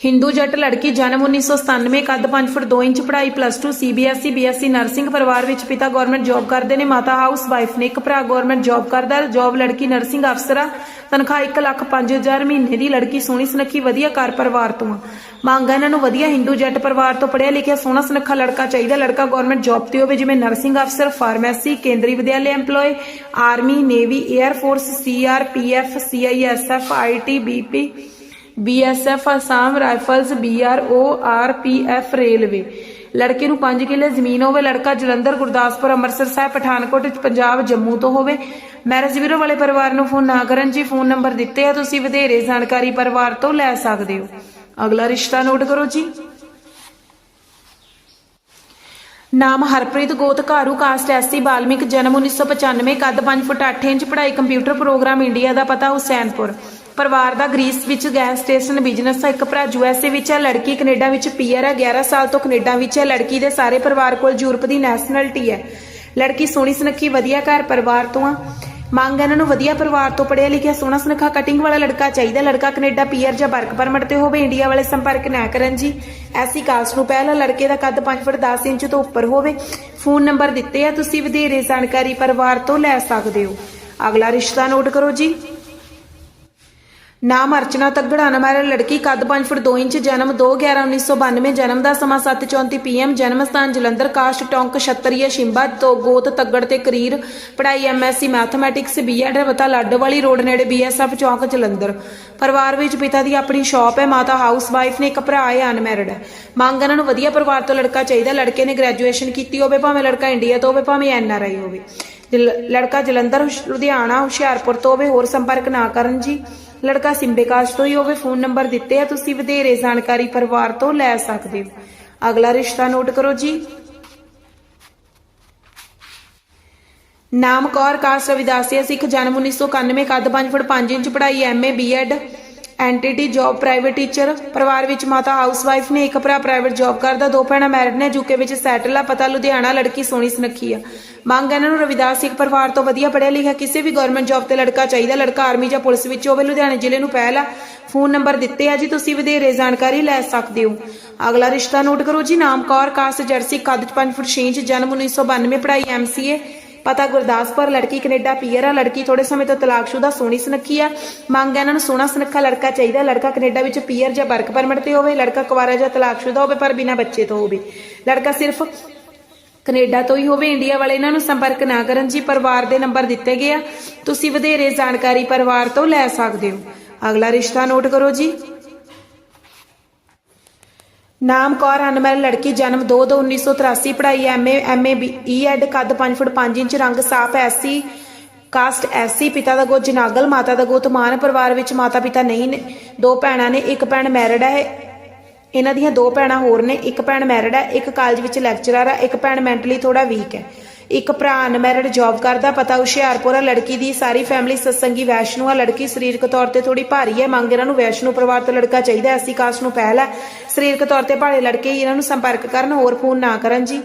ਹਿੰਦੂ ਜੱਟ ਲੜਕੀ ਜਨਮ 1997 ਕੱਦ 5 ਫੁੱਟ 2 ਇੰਚ, ਪੜ੍ਹਾਈ ਪਲੱਸ 2 ਸੀਬੀਐਸਈ ਬੀਐਸਸੀ ਨਰਸਿੰਗ ਪਰਿਵਾਰ ਵਿੱਚ ਪਿਤਾ ਗਵਰਨਮੈਂਟ ਜੌਬ ਕਰਦੇ ਨੇ, ਮਾਤਾ ਹਾਊਸ ਵਾਈਫ ਨੇ, ਇੱਕ ਭਰਾ ਗਵਰਨਮੈਂਟ ਜੌਬ ਕਰਦਾ ਹੈ ਜੌਬ ਲੜਕੀ ਨਰਸਿੰਗ ਅਫਸਰ ਆ। ਤਨਖਾਹ 1 ਲੱਖ 5000 ਮਹੀਨੇ ਦੀ, ਲੜਕੀ ਸੋਹਣੀ ਸੁਨੱਖੀ, ਵਧੀਆ ਘਰ ਪਰਿਵਾਰ ਤੋਂ ਆ। ਮੰਗ ਇਹਨਾਂ ਨੂੰ ਵਧੀਆ ਹਿੰਦੂ ਜੱਟ ਪਰਿਵਾਰ ਤੋਂ ਪੜ੍ਹਿਆ ਲਿਖਿਆ, ਸੋਹਣਾ ਸੁਨੱਖਾ ਲੜਕਾ ਚਾਹੀਦਾ, ਲੜਕਾ ਗਵਰਨਮੈਂਟ ਜੌਬ ਤੇ ਹੋਵੇ, ਜਿਵੇਂ ਨਰਸਿੰਗ ਅਫਸਰ pharmacy Kendriya Vidyalaya EMPLOYE army navy air force CRPF CISF ITBP BSF Assam rifles BRO RPF railway ਲੜਕੇ ਨੂੰ 5 ਕਿੱਲੇ ਜ਼ਮੀਨ ਹੋਵੇ, ਲੜਕਾ ਜਲੰਧਰ, ਗੁਰਦਾਸਪੁਰ, ਅੰਮ੍ਰਿਤਸਰ ਸਾਹਿਬ, ਪਠਾਨਕੋਟ ਪੰਜਾਬ ਜੰਮੂ ਤੋਂ ਹੋਵੇ। ਮੈਰਿਜ ਵੀਰੋ ਵਾਲੇ ਪਰਿਵਾਰ ਨੂੰ ਫੋਨ ਨਾ ਕਰਨ ਜੀ, ਫੋਨ ਨੰਬਰ ਦਿੱਤੇ ਆ, ਤੁਸੀਂ ਵਧੇਰੇ ਜਾਣਕਾਰੀ ਪਰਿਵਾਰ ਤੋਂ ਲੈ ਸਕਦੇ ਹੋ। ਅਗਲਾ ਰਿਸ਼ਤਾ ਨੋਟ ਕਰੋ ਜੀ। ਨਾਮ ਹਰਪ੍ਰੀਤ ਗੋਤ ਘਾਰੂ, ਕਾਸਟ ਐਸਸੀ, ਬਾਲਮਿਕ, ਜਨਮ 1995 ਕੱਦ 5 ਫੁੱਟ 8 ਇੰਚ, ਪੜ੍ਹਾਈ ਕੰਪਿਊਟਰ ਪ੍ਰੋਗਰਾਮ ਇੰਡੀਆ ਦਾ ਪਤਾ, ਹੁਸੈਨਪੁਰ। ਪਰਿਵਾਰ ਦਾ ਗ੍ਰੀਸ ਵਿੱਚ ਗੈਸ ਸਟੇਸ਼ਨ ਬਿਜ਼ਨਸ ਹੈ। ਇੱਕ ਭਰਾ ਯੂਐਸਏ ਵਿੱਚ ਹੈ, ਲੜਕੀ ਕੈਨੇਡਾ ਵਿੱਚ ਪੀਆਰ ਹੈ। 11 ਸਾਲ ਤੋਂ ਕੈਨੇਡਾ ਵਿੱਚ ਹੈ। ਲੜਕੀ ਦੇ ਸਾਰੇ ਪਰਿਵਾਰ ਕੋਲ ਯੂਰਪ ਦੀ ਨੈਸ਼ਨੈਲਿਟੀ ਹੈ। ਲੜਕੀ ਸੋਹਣੀ ਸੁਨੱਖੀ, ਵਧੀਆ ਘਰ ਪਰਿਵਾਰ ਤੋਂ ਆ। ਮੰਗ ਇਹਨਾਂ ਨੂੰ ਵਧੀਆ ਪਰਿਵਾਰ ਤੋਂ ਪੜਿਆ ਲਿਖਿਆ, ਸੋਹਣਾ ਸੁਨੱਖਾ ਕਟਿੰਗ ਵਾਲਾ ਲੜਕਾ ਚਾਹੀਦਾ। ਲੜਕਾ ਕੈਨੇਡਾ ਪੀਆਰ ਜਾਂ ਵਰਕ ਪਰਮਿਟ ਤੇ ਹੋਵੇ, ਇੰਡੀਆ ਵਾਲੇ ਸੰਪਰਕ ਨਾ ਕਰਨ ਜੀ। ਐਸੀ ਕਾਸਟ ਨੂੰ ਪਹਿਲਾ ਲੜਕੇ ਦਾ ਕੱਦ 5 ਫੁੱਟ 10 ਇੰਚ ਤੋਂ ਉੱਪਰ ਹੋਵੇ। ਫੋਨ ਨੰਬਰ ਦਿੱਤੇ ਆ, ਤੁਸੀਂ ਵਧੇਰੇ ਜਾਣਕਾਰੀ ਪਰਿਵਾਰ ਤੋਂ ਲੈ ਸਕਦੇ ਹੋ। ਅਗਲਾ ਰਿਸ਼ਤਾ ਨੋਟ ਕਰੋ ਜੀ। ਨਾਮ ਅਰਚਨਾ ਤੱਗੜਾ ਨਮਾਰਾ ਲੜਕੀ ਕੱਦ 5 ਫੁੱਟ 2 ਇੰਚ, ਜਨਮ 2/11/1992 ਜਨਮ ਦਾ ਸਮਾਂ 7:34 ਪੀਐਮ, ਜਨਮ ਸਥਾਨ ਜਲੰਧਰ, ਕਾਸਟ ਟੌਂਕ ਛੱਤਰੀਆ ਸ਼ਿੰਬਾ ਤੋਂ ਗੋਤ ਤੱਗੜ ਤੇ ਕਰੀਰ, ਪੜ੍ਹਾਈ ਐਮਐਸਸੀ, ਮੈਥਮੈਟਿਕਸ, ਬੀਐਡ ਪਤਾ ਲਾਡੋਵਾਲੀ ਰੋਡ ਨੇੜੇ ਬੀਐਸਐਫ ਚੌਂਕ ਜਲੰਧਰ। ਪਰਿਵਾਰ ਵਿੱਚ ਪਿਤਾ ਦੀ ਆਪਣੀ ਸ਼ਾਪ ਹੈ, ਮਾਤਾ ਹਾਊਸ ਵਾਈਫ ਨੇ ਇੱਕ ਭਰਾ ਹੈ, ਅਨਮੈਰਿਡ। ਹੈ ਮੰਗ ਇਹਨਾਂ ਨੂੰ ਵਧੀਆ ਪਰਿਵਾਰ ਤੋਂ ਲੜਕਾ ਚਾਹੀਦਾ, ਲੜਕੇ ਨੇ ਗ੍ਰੈਜੂਏਸ਼ਨ ਕੀਤੀ ਹੋਵੇ, ਭਾਵੇਂ ਲੜਕਾ ਇੰਡੀਆ ਤੋਂ ਹੋਵੇ, ਭਾਵੇਂ ਐਨਆਰਆਈ ਹੋਵੇ। ਲੜਕਾ ਜਲੰਧਰ ਲੁਧਿਆਣਾ, ਹੁਸ਼ਿਆਰਪੁਰ ਤੋਂ ਹੋਵੇ ਹੋਰ ਸੰਪਰਕ ਨਾ ਕਰਨ ਜੀ। ਲੜਕਾ ਸਿੰਬੇ ਤੋਂ ਹੀ ਹੋਵੇ ਫੋਨ ਨੰਬਰ ਦਿੱਤੇ ਆ, ਤੁਸੀਂ ਵਧੇਰੇ ਜਾਣਕਾਰੀ ਪਰਿਵਾਰ ਤੋਂ ਲੈ ਸਕਦੇ ਹੋ। ਅਗਲਾ ਰਿਸ਼ਤਾ ਨੋਟ ਕਰੋ ਜੀ। ਨਾਮ ਕੌਰ ਕਾਸਟ ਰਵਿਦਾਸੀਆ ਸਿੱਖ ਜਨਮ 1991 ਕੱਦ 5 ਫੁੱਟ 5 ਇੰਚ, ਪੜ੍ਹਾਈ MA BEd NTT job private teacher. ਪਰਿਵਾਰ ਵਿੱਚ ਮਾਤਾ ਹਾਊਸਵਾਈਫ ਨੇ ਇੱਕ ਭਰਾ ਪ੍ਰਾਈਵੇਟ ਜੌਬ ਕਰਦਾ, ਦੋ ਭੈਣਾਂ ਮੈਰਿਡ ਨੇ, ਯੂਕੇ ਵਿੱਚ ਸੈਟਲ ਆ, ਪਤਾ ਲੁਧਿਆਣਾ ਲੜਕੀ ਸੋਹਣੀ ਸੁਨੱਖੀ ਆ। ਮੰਗ ਇਹਨਾਂ ਨੂੰ ਰਵਿਦਾਸ, ਇੱਕ ਪਰਿਵਾਰ ਤੋਂ ਵਧੀਆ ਪੜ੍ਹਿਆ ਲਿਖਿਆ ਕਿਸੇ ਵੀ ਗਵਰਨਮੈਂਟ ਜੌਬ ਤੇ ਲੜਕਾ ਚਾਹੀਦਾ, ਲੜਕਾ ਆਰਮੀ ਜਾਂ ਪੁਲਿਸ ਵਿੱਚ ਹੋਵੇ, ਲੁਧਿਆਣੇ ਜ਼ਿਲ੍ਹੇ ਨੂੰ ਪਹਿਲ ਆ। ਫੋਨ ਨੰਬਰ ਦਿੱਤੇ ਆ ਜੀ, ਤੁਸੀਂ ਵਧੇਰੇ ਜਾਣਕਾਰੀ ਲੈ ਸਕਦੇ ਹੋ। ਅਗਲਾ ਰਿਸ਼ਤਾ ਨੋਟ ਕਰੋ ਜੀ, ਨਾਮ ਕੌਰ ਕਾਸ ਜਰਸੀ, ਕੱਦ 5 ਫੁੱਟ 6 ਇੰਚ, ਜਨਮ 1992 ਪੜ੍ਹਾਈ ਐਮਸੀਏ ਪਤਾ ਗੁਰਦਾਸਪੁਰ ਲੜਕੀ ਕੈਨੇਡਾ ਪੀਅਰ ਆ, ਲੜਕੀ ਥੋੜੇ ਸਮੇਂ ਤੋਂ ਤਲਾਕਸ਼ੁਦਾ, ਸੋਹਣੀ ਸੁਨੱਖੀ ਆ। ਮੰਗ ਇਹਨਾਂ ਨੂੰ ਸੋਹਣਾ ਸੁਨੱਖਾ ਲੜਕਾ ਚਾਹੀਦਾ, ਲੜਕਾ ਕੈਨੇਡਾ ਵਿੱਚ ਪੀਅਰ ਜਾਂ ਵਰਕ ਪਰਮਿਟ ਤੇ ਹੋਵੇ, ਲੜਕਾ ਕੁਵਾਰਾ ਜਾਂ ਤਲਾਕਸ਼ੁਦਾ ਹੋਵੇ, ਪਰ ਬਿਨਾਂ ਬੱਚੇ ਤੋਂ ਹੋਵੇ। ਲੜਕਾ ਸਿਰਫ ਕੈਨੇਡਾ ਤੋਂ ਹੀ ਹੋਵੇ, ਇੰਡੀਆ ਵਾਲੇ ਇਹਨਾਂ ਨੂੰ ਸੰਪਰਕ ਨਾ ਕਰਨ ਜੀ, ਪਰਿਵਾਰ ਦੇ ਨੰਬਰ ਦਿੱਤੇ ਗਏ ਆ। ਤੁਸੀਂ ਵਧੇਰੇ ਜਾਣਕਾਰੀ ਪਰਿਵਾਰ ਤੋਂ ਲੈ ਸਕਦੇ ਹੋ। ਅਗਲਾ ਰਿਸ਼ਤਾ ਨੋਟ ਕਰੋ ਜੀ। ਨਾਮ ਕੌਰ ਅਨਮੈਲ ਲੜਕੀ, ਜਨਮ 2 ਦੋ 1983 ਪੜ੍ਹਾਈ ਐਮਏ ਐਮਏ ਬੀਐਡ ਕੱਦ 5 ਫੁੱਟ 5 ਇੰਚ, ਰੰਗ ਸਾਫ਼ ਐਸੀ, ਕਾਸਟ ਐਸੀ, ਪਿਤਾ ਦਾ ਗੋਤ ਜਨਾਗਲ, ਮਾਤਾ ਦਾ ਗੋਤ ਮਾਨ, ਪਰਿਵਾਰ ਵਿੱਚ ਮਾਤਾ ਪਿਤਾ ਨਹੀਂ ਨੇ, ਦੋ ਭੈਣਾਂ ਨੇ, ਇੱਕ ਭੈਣ ਮੈਰਿਡ ਹੈ, ਇਹਨਾਂ ਦੀਆਂ ਦੋ ਭੈਣਾਂ ਹੋਰ ਨੇ, ਇੱਕ ਭੈਣ ਮੈਰਿਡ ਹੈ, ਇੱਕ ਕਾਲਜ ਵਿੱਚ ਲੈਕਚਰਰ ਹੈ, ਇੱਕ ਭੈਣ ਮੈਂਟਲੀ ਥੋੜਾ ਵੀਕ ਹੈ। ਇੱਕ ਭਰਾ ਅਨਮੈਰਿਡ ਜੌਬ ਕਰਦਾ, ਪਤਾ ਹੁਸ਼ਿਆਰਪੁਰ ਆ, ਲੜਕੀ ਦੀ ਸਾਰੀ ਫੈਮਿਲੀ ਸਤਸੰਗੀ ਵੈਸ਼ਨੂ ਆ, ਲੜਕੀ ਸਰੀਰਕ ਤੌਰ ਤੇ ਥੋੜੀ ਭਾਰੀ ਹੈ ਮੰਗ ਇਹਨਾਂ ਨੂੰ ਵੈਸ਼ਨੂ ਪਰਿਵਾਰ ਤੋਂ ਲੜਕਾ ਚਾਹੀਦਾ, ਐਸੀ ਕਾਸਟ ਨੂੰ ਪਹਿਲ ਹੈ ਸਰੀਰਕ ਤੌਰ ਤੇ ਭਾਰੇ ਲੜਕੇ ਹੀ ਇਹਨਾਂ ਨੂੰ ਸੰਪਰਕ ਕਰਨ, ਹੋਰ ਫੋਨ ਨਾ ਕਰਨ ਜੀ।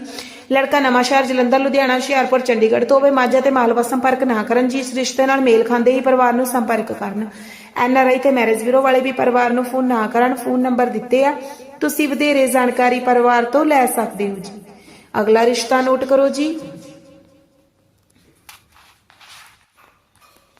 ਲੜਕਾ ਨਵਾਂ ਜਲੰਧਰ, ਲੁਧਿਆਣਾ, ਹੁਸ਼ਿਆਰਪੁਰ, ਚੰਡੀਗੜ੍ਹ ਤੋਂ ਹੋਵੇ, ਮਾਝਾ ਤੇ ਮਾਲਵਾ ਸੰਪਰਕ ਨਾ ਕਰਨ ਜੀ, ਇਸ ਰਿਸ਼ਤੇ ਨਾਲ ਮੇਲ ਖਾਂਦੇ ਹੀ ਪਰਿਵਾਰ ਨੂੰ ਸੰਪਰਕ ਕਰਨ। ਐਨ ਆਰ ਆਈ ਤੇ ਮੈਰਿਜ ਬਿਊਰੋ ਵਾਲੇ ਵੀ ਪਰਿਵਾਰ ਨੂੰ ਫੋਨ ਨਾ ਕਰਨ, ਫੋਨ ਨੰਬਰ ਦਿੱਤੇ ਆ। ਤੁਸੀਂ ਵਧੇਰੇ ਜਾਣਕਾਰੀ ਪਰਿਵਾਰ ਤੋਂ ਲੈ ਸਕਦੇ ਹੋ ਜੀ। ਅਗਲਾ ਰਿਸ਼ਤਾ ਨੋਟ ਕਰੋ ਜੀ।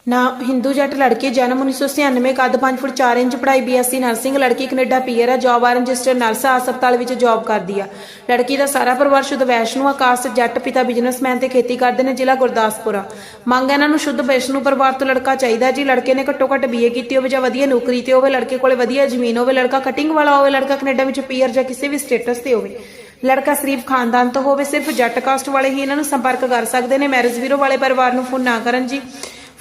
ਨਾ, ਹਿੰਦੂ ਜੱਟ ਲੜਕੀ, ਜਨਮ 1996 ਕੱਦ 5 ਫੁੱਟ 4 ਇੰਚ, ਪੜ੍ਹਾਈ ਬੀਐਸਸੀ, ਨਰਸਿੰਗ, ਲੜਕੀ ਕੈਨੇਡਾ ਪੀਅਰ ਹੈ, ਜੌਬ ਆ ਰਜਿਸਟਰਡ ਨਰਸ ਆ, ਹਸਪਤਾਲ ਵਿੱਚ ਜੌਬ ਕਰਦੀ ਆ। ਲੜਕੀ ਦਾ ਸਾਰਾ ਪਰਿਵਾਰ ਸ਼ੁੱਧ ਵੈਸ਼ਨੂ ਆ ਕਾਸਟ ਜੱਟ ਪਿਤਾ ਬਿਜ਼ਨਸਮੈਨ ਤੇ ਖੇਤੀ ਕਰਦੇ ਨੇ, ਜ਼ਿਲ੍ਹਾ ਗੁਰਦਾਸਪੁਰ ਆ। ਮੰਗ ਇਹਨਾਂ ਨੂੰ ਸ਼ੁੱਧ ਵੈਸ਼ਨੂ ਪਰਿਵਾਰ ਤੋਂ ਲੜਕਾ ਚਾਹੀਦਾ ਜੀ ਲੜਕੇ ਨੇ ਘੱਟੋ ਘੱਟ ਬੀਏ ਕੀਤੀ ਹੋਵੇ ਜਾਂ ਵਧੀਆ ਨੌਕਰੀ ਤੇ ਹੋਵੇ, ਲੜਕੇ ਕੋਲੇ ਵਧੀਆ ਜ਼ਮੀਨ ਹੋਵੇ, ਲੜਕਾ ਕਟਿੰਗ ਵਾਲਾ ਹੋਵੇ, ਲੜਕਾ ਕੈਨੇਡਾ ਵਿੱਚ ਪੀਅਰ ਜਾਂ ਕਿਸੇ ਵੀ ਸਟੇਟਸ ਤੇ ਹੋਵੇ। ਲੜਕਾ ਸ਼ਰੀਫ ਖਾਨਦਾਨ ਤੋਂ ਹੋਵੇ, ਸਿਰਫ ਜੱਟ ਕਾਸਟ ਵਾਲੇ ਹੀ ਇਹਨਾਂ ਨੂੰ ਸੰਪਰਕ ਕਰ ਸਕਦੇ ਨੇ। ਮੈਰਿਜ ਵੀਰੋ ਵਾਲੇ ਪਰਿਵਾਰ ਨੂੰ ਫੋਨ ਨਾ ਕਰਨ ਜੀ।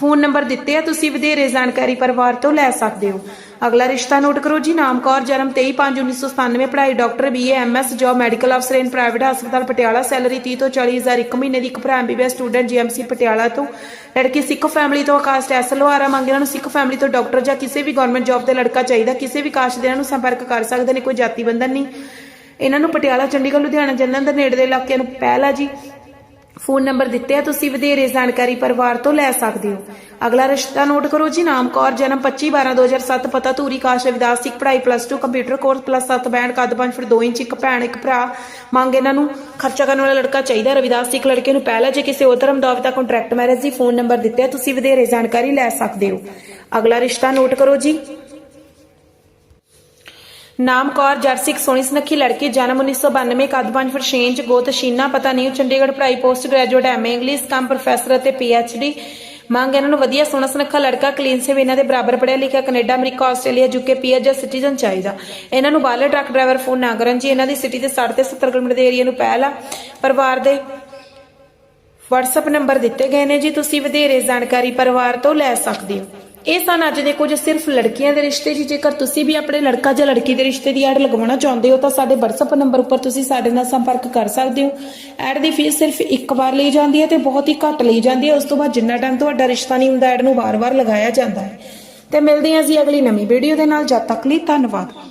ਫੋਨ ਨੰਬਰ ਦਿੱਤੇ ਆ, ਤੁਸੀਂ ਵਧੇਰੇ ਜਾਣਕਾਰੀ ਪਰਿਵਾਰ ਤੋਂ ਲੈ ਸਕਦੇ ਹੋ। ਅਗਲਾ ਰਿਸ਼ਤਾ ਨੋਟ ਕਰੋ ਜੀ, ਨਾਮ ਕੌਰ, ਜਨਮ 23/5/1997 ਪੜ੍ਹਾਈ doctor BAMS job, medical ਅਫਸਰ ਇਨ ਪ੍ਰਾਈਵੇਟ ਹਸਪਤਾਲ ਪਟਿਆਲਾ, ਸੈਲਰੀ 30 ਤੋਂ 40000 ਇੱਕ ਮਹੀਨੇ ਦੀ ਇੱਕ ਭਰਾ ਐਮਬੀਬੀਐਸ ਸਟੂਡੈਂਟ ਜੀਐਮਸੀ ਪਟਿਆਲਾ ਤੋਂ। ਲੜਕੀ ਸਿੱਖ ਫੈਮਿਲੀ ਤੋਂ ਕਾਸਟ ਐਸ ਲੋਹਾਰਾ ਮੰਗ ਇਹਨਾਂ ਨੂੰ, ਸਿੱਖ ਫੈਮਿਲੀ ਤੋਂ ਡਾਕਟਰ ਜਾਂ ਕਿਸੇ ਵੀ ਗਵਰਨਮੈਂਟ ਜੋਬ ਤੇ ਲੜਕਾ ਚਾਹੀਦਾ, ਕਿਸੇ ਵੀ ਕਾਸਟ ਦੇ ਇਹਨਾਂ ਨੂੰ ਸੰਪਰਕ ਕਰ ਸਕਦੇ ਨੇ, ਕੋਈ ਜਾਤੀ ਬੰਧਨ ਨਹੀਂ। ਇਹਨਾਂ ਨੂੰ ਪਟਿਆਲਾ, ਚੰਡੀਗੜ੍ਹ, ਲੁਧਿਆਣਾ, ਜਲੰਧਰ ਨੇੜੇ ਦੇ ਇਲਾਕਿਆਂ ਨੂੰ ਪਹਿਲ ਆ ਜੀ। ਫੋਨ ਨੰਬਰ ਦਿੱਤੇ ਆ, ਤੁਸੀਂ ਵਧੇਰੇ ਜਾਣਕਾਰੀ ਪਰਿਵਾਰ ਤੋਂ ਲੈ ਸਕਦੇ ਹੋ। ਅਗਲਾ ਰਿਸ਼ਤਾ ਨੋਟ ਕਰੋ ਜੀ, ਨਾਮ ਕੌਰ, ਜਨਮ 25/12/2007 ਪਤਾ ਧੂਰੀ ਕਾਸ਼ ਰਵਿਦਾਸ ਸਿੱਖ, ਪੜ੍ਹਾਈ plus 2 computer course plus 7 band, ਕੱਦ 5 ਫੁੱਟ 2 ਇੰਚ, ਇੱਕ ਭੈਣ, ਇੱਕ ਭਰਾ। ਮੰਗ ਇਹਨਾਂ ਨੂੰ ਖਰਚਾ ਕਰਨ ਵਾਲਾ ਲੜਕਾ ਚਾਹੀਦਾ, ਰਵਿਦਾਸ ਸਿੱਖ ਲੜਕੇ ਨੂੰ ਪਹਿਲਾਂ, ਜੇ ਕਿਸੇ ਹੋਰ ਧਰਮ ਦਾ ਹੋਵੇ ਤਾਂ ਕੰਟਰੈਕਟ ਮੈਰਿਜ ਦੀ ਫੋਨ ਨੰਬਰ ਦਿੱਤੇ ਆ, ਤੁਸੀਂ ਵਧੇਰੇ ਜਾਣਕਾਰੀ ਲੈ ਸਕਦੇ ਹੋ। ਅਗਲਾ ਰਿਸ਼ਤਾ ਨੋਟ ਕਰੋ ਜੀ। ਨਾਮ ਕੌਰ ਜਰਸਿਕ ਸੋਹਣੀ ਸੁਨੱਖੀ ਲੜਕੀ, ਜਨਮ 1992 ਕੱਦ 5 ਫੁੱਟ 6 ਇੰਚ ਗੋਤ ਸ਼ੀਨਾ, ਪਤਾ ਨਹੀਂ, ਚੰਡੀਗੜ੍ਹ ਪੜ੍ਹਾਈ post graduate MA English cum professor ਅਤੇ ਪੀਐਚਡੀ ਮੰਗ ਇਹਨਾਂ ਨੂੰ ਵਧੀਆ ਸੋਹਣਾ ਸੁਨੱਖਾ ਲੜਕਾ ਕਲੀਨ ਸੇਵ ਇਹਨਾਂ ਦੇ ਬਰਾਬਰ ਪੜ੍ਹਿਆ ਲਿਖਿਆ, Canada, America, Australia UK PR ਜਾਂ ਸਿਟੀਜ਼ਨ ਚਾਹੀਦਾ। ਇਹਨਾਂ ਨੂੰ ਬਾਹਰਲੇ ਟਰੱਕ ਡਰਾਈਵਰ ਫੋਨ ਨਾ ਕਰਨ, ਜੀ ਇਹਨਾਂ ਦੀ ਸਿਟੀ ਦੇ 60 ਤੇ 70 ਕਿਲੋਮੀਟਰ ਦੇ ਏਰੀਆ ਨੂੰ ਪਹਿਲ ਆ, ਪਰਿਵਾਰ ਦੇ WhatsApp ਨੰਬਰ ਦਿੱਤੇ ਗਏ ਨੇ ਜੀ, ਤੁਸੀਂ ਵਧੇਰੇ ਜਾਣਕਾਰੀ ਪਰਿਵਾਰ ਤੋਂ ਲੈ ਸਕਦੇ ਹੋ। ਇਹ ਸਨ ਅੱਜ ਦੇ ਕੁਝ ਸਿਰਫ ਲੜਕੀਆਂ ਦੇ ਰਿਸ਼ਤੇ ਜੀ। ਜੇਕਰ ਤੁਸੀਂ ਵੀ ਆਪਣੇ ਲੜਕਾ ਜਾਂ ਲੜਕੀ ਦੇ ਰਿਸ਼ਤੇ ਦੀ ਐਡ ਲਗਵਾਉਣਾ ਚਾਹੁੰਦੇ ਹੋ, ਤਾਂ ਸਾਡੇ WhatsApp ਨੰਬਰ ਉੱਪਰ ਤੁਸੀਂ ਸਾਡੇ ਨਾਲ ਸੰਪਰਕ ਕਰ ਸਕਦੇ ਹੋ। ਐਡ ਦੀ ਫੀਸ ਸਿਰਫ ਇੱਕ ਵਾਰ ਲਈ ਜਾਂਦੀ ਹੈ ਤੇ ਬਹੁਤ ਹੀ ਘੱਟ ਲਈ ਜਾਂਦੀ ਹੈ। ਉਸ ਤੋਂ ਬਾਅਦ ਜਿੰਨਾ ਟਾਈਮ ਤੁਹਾਡਾ ਰਿਸ਼ਤਾ ਨਹੀਂ ਹੁੰਦਾ, ਐਡ ਨੂੰ ਵਾਰ-ਵਾਰ ਲਗਾਇਆ ਜਾਂਦਾ ਹੈ। ਤੇ ਮਿਲਦੇ ਹਾਂ ਜੀ ਅਗਲੀ ਨਵੀਂ ਵੀਡੀਓ ਦੇ ਨਾਲ। ਜਦ ਤੱਕ ਲਈ ਧੰਨਵਾਦ।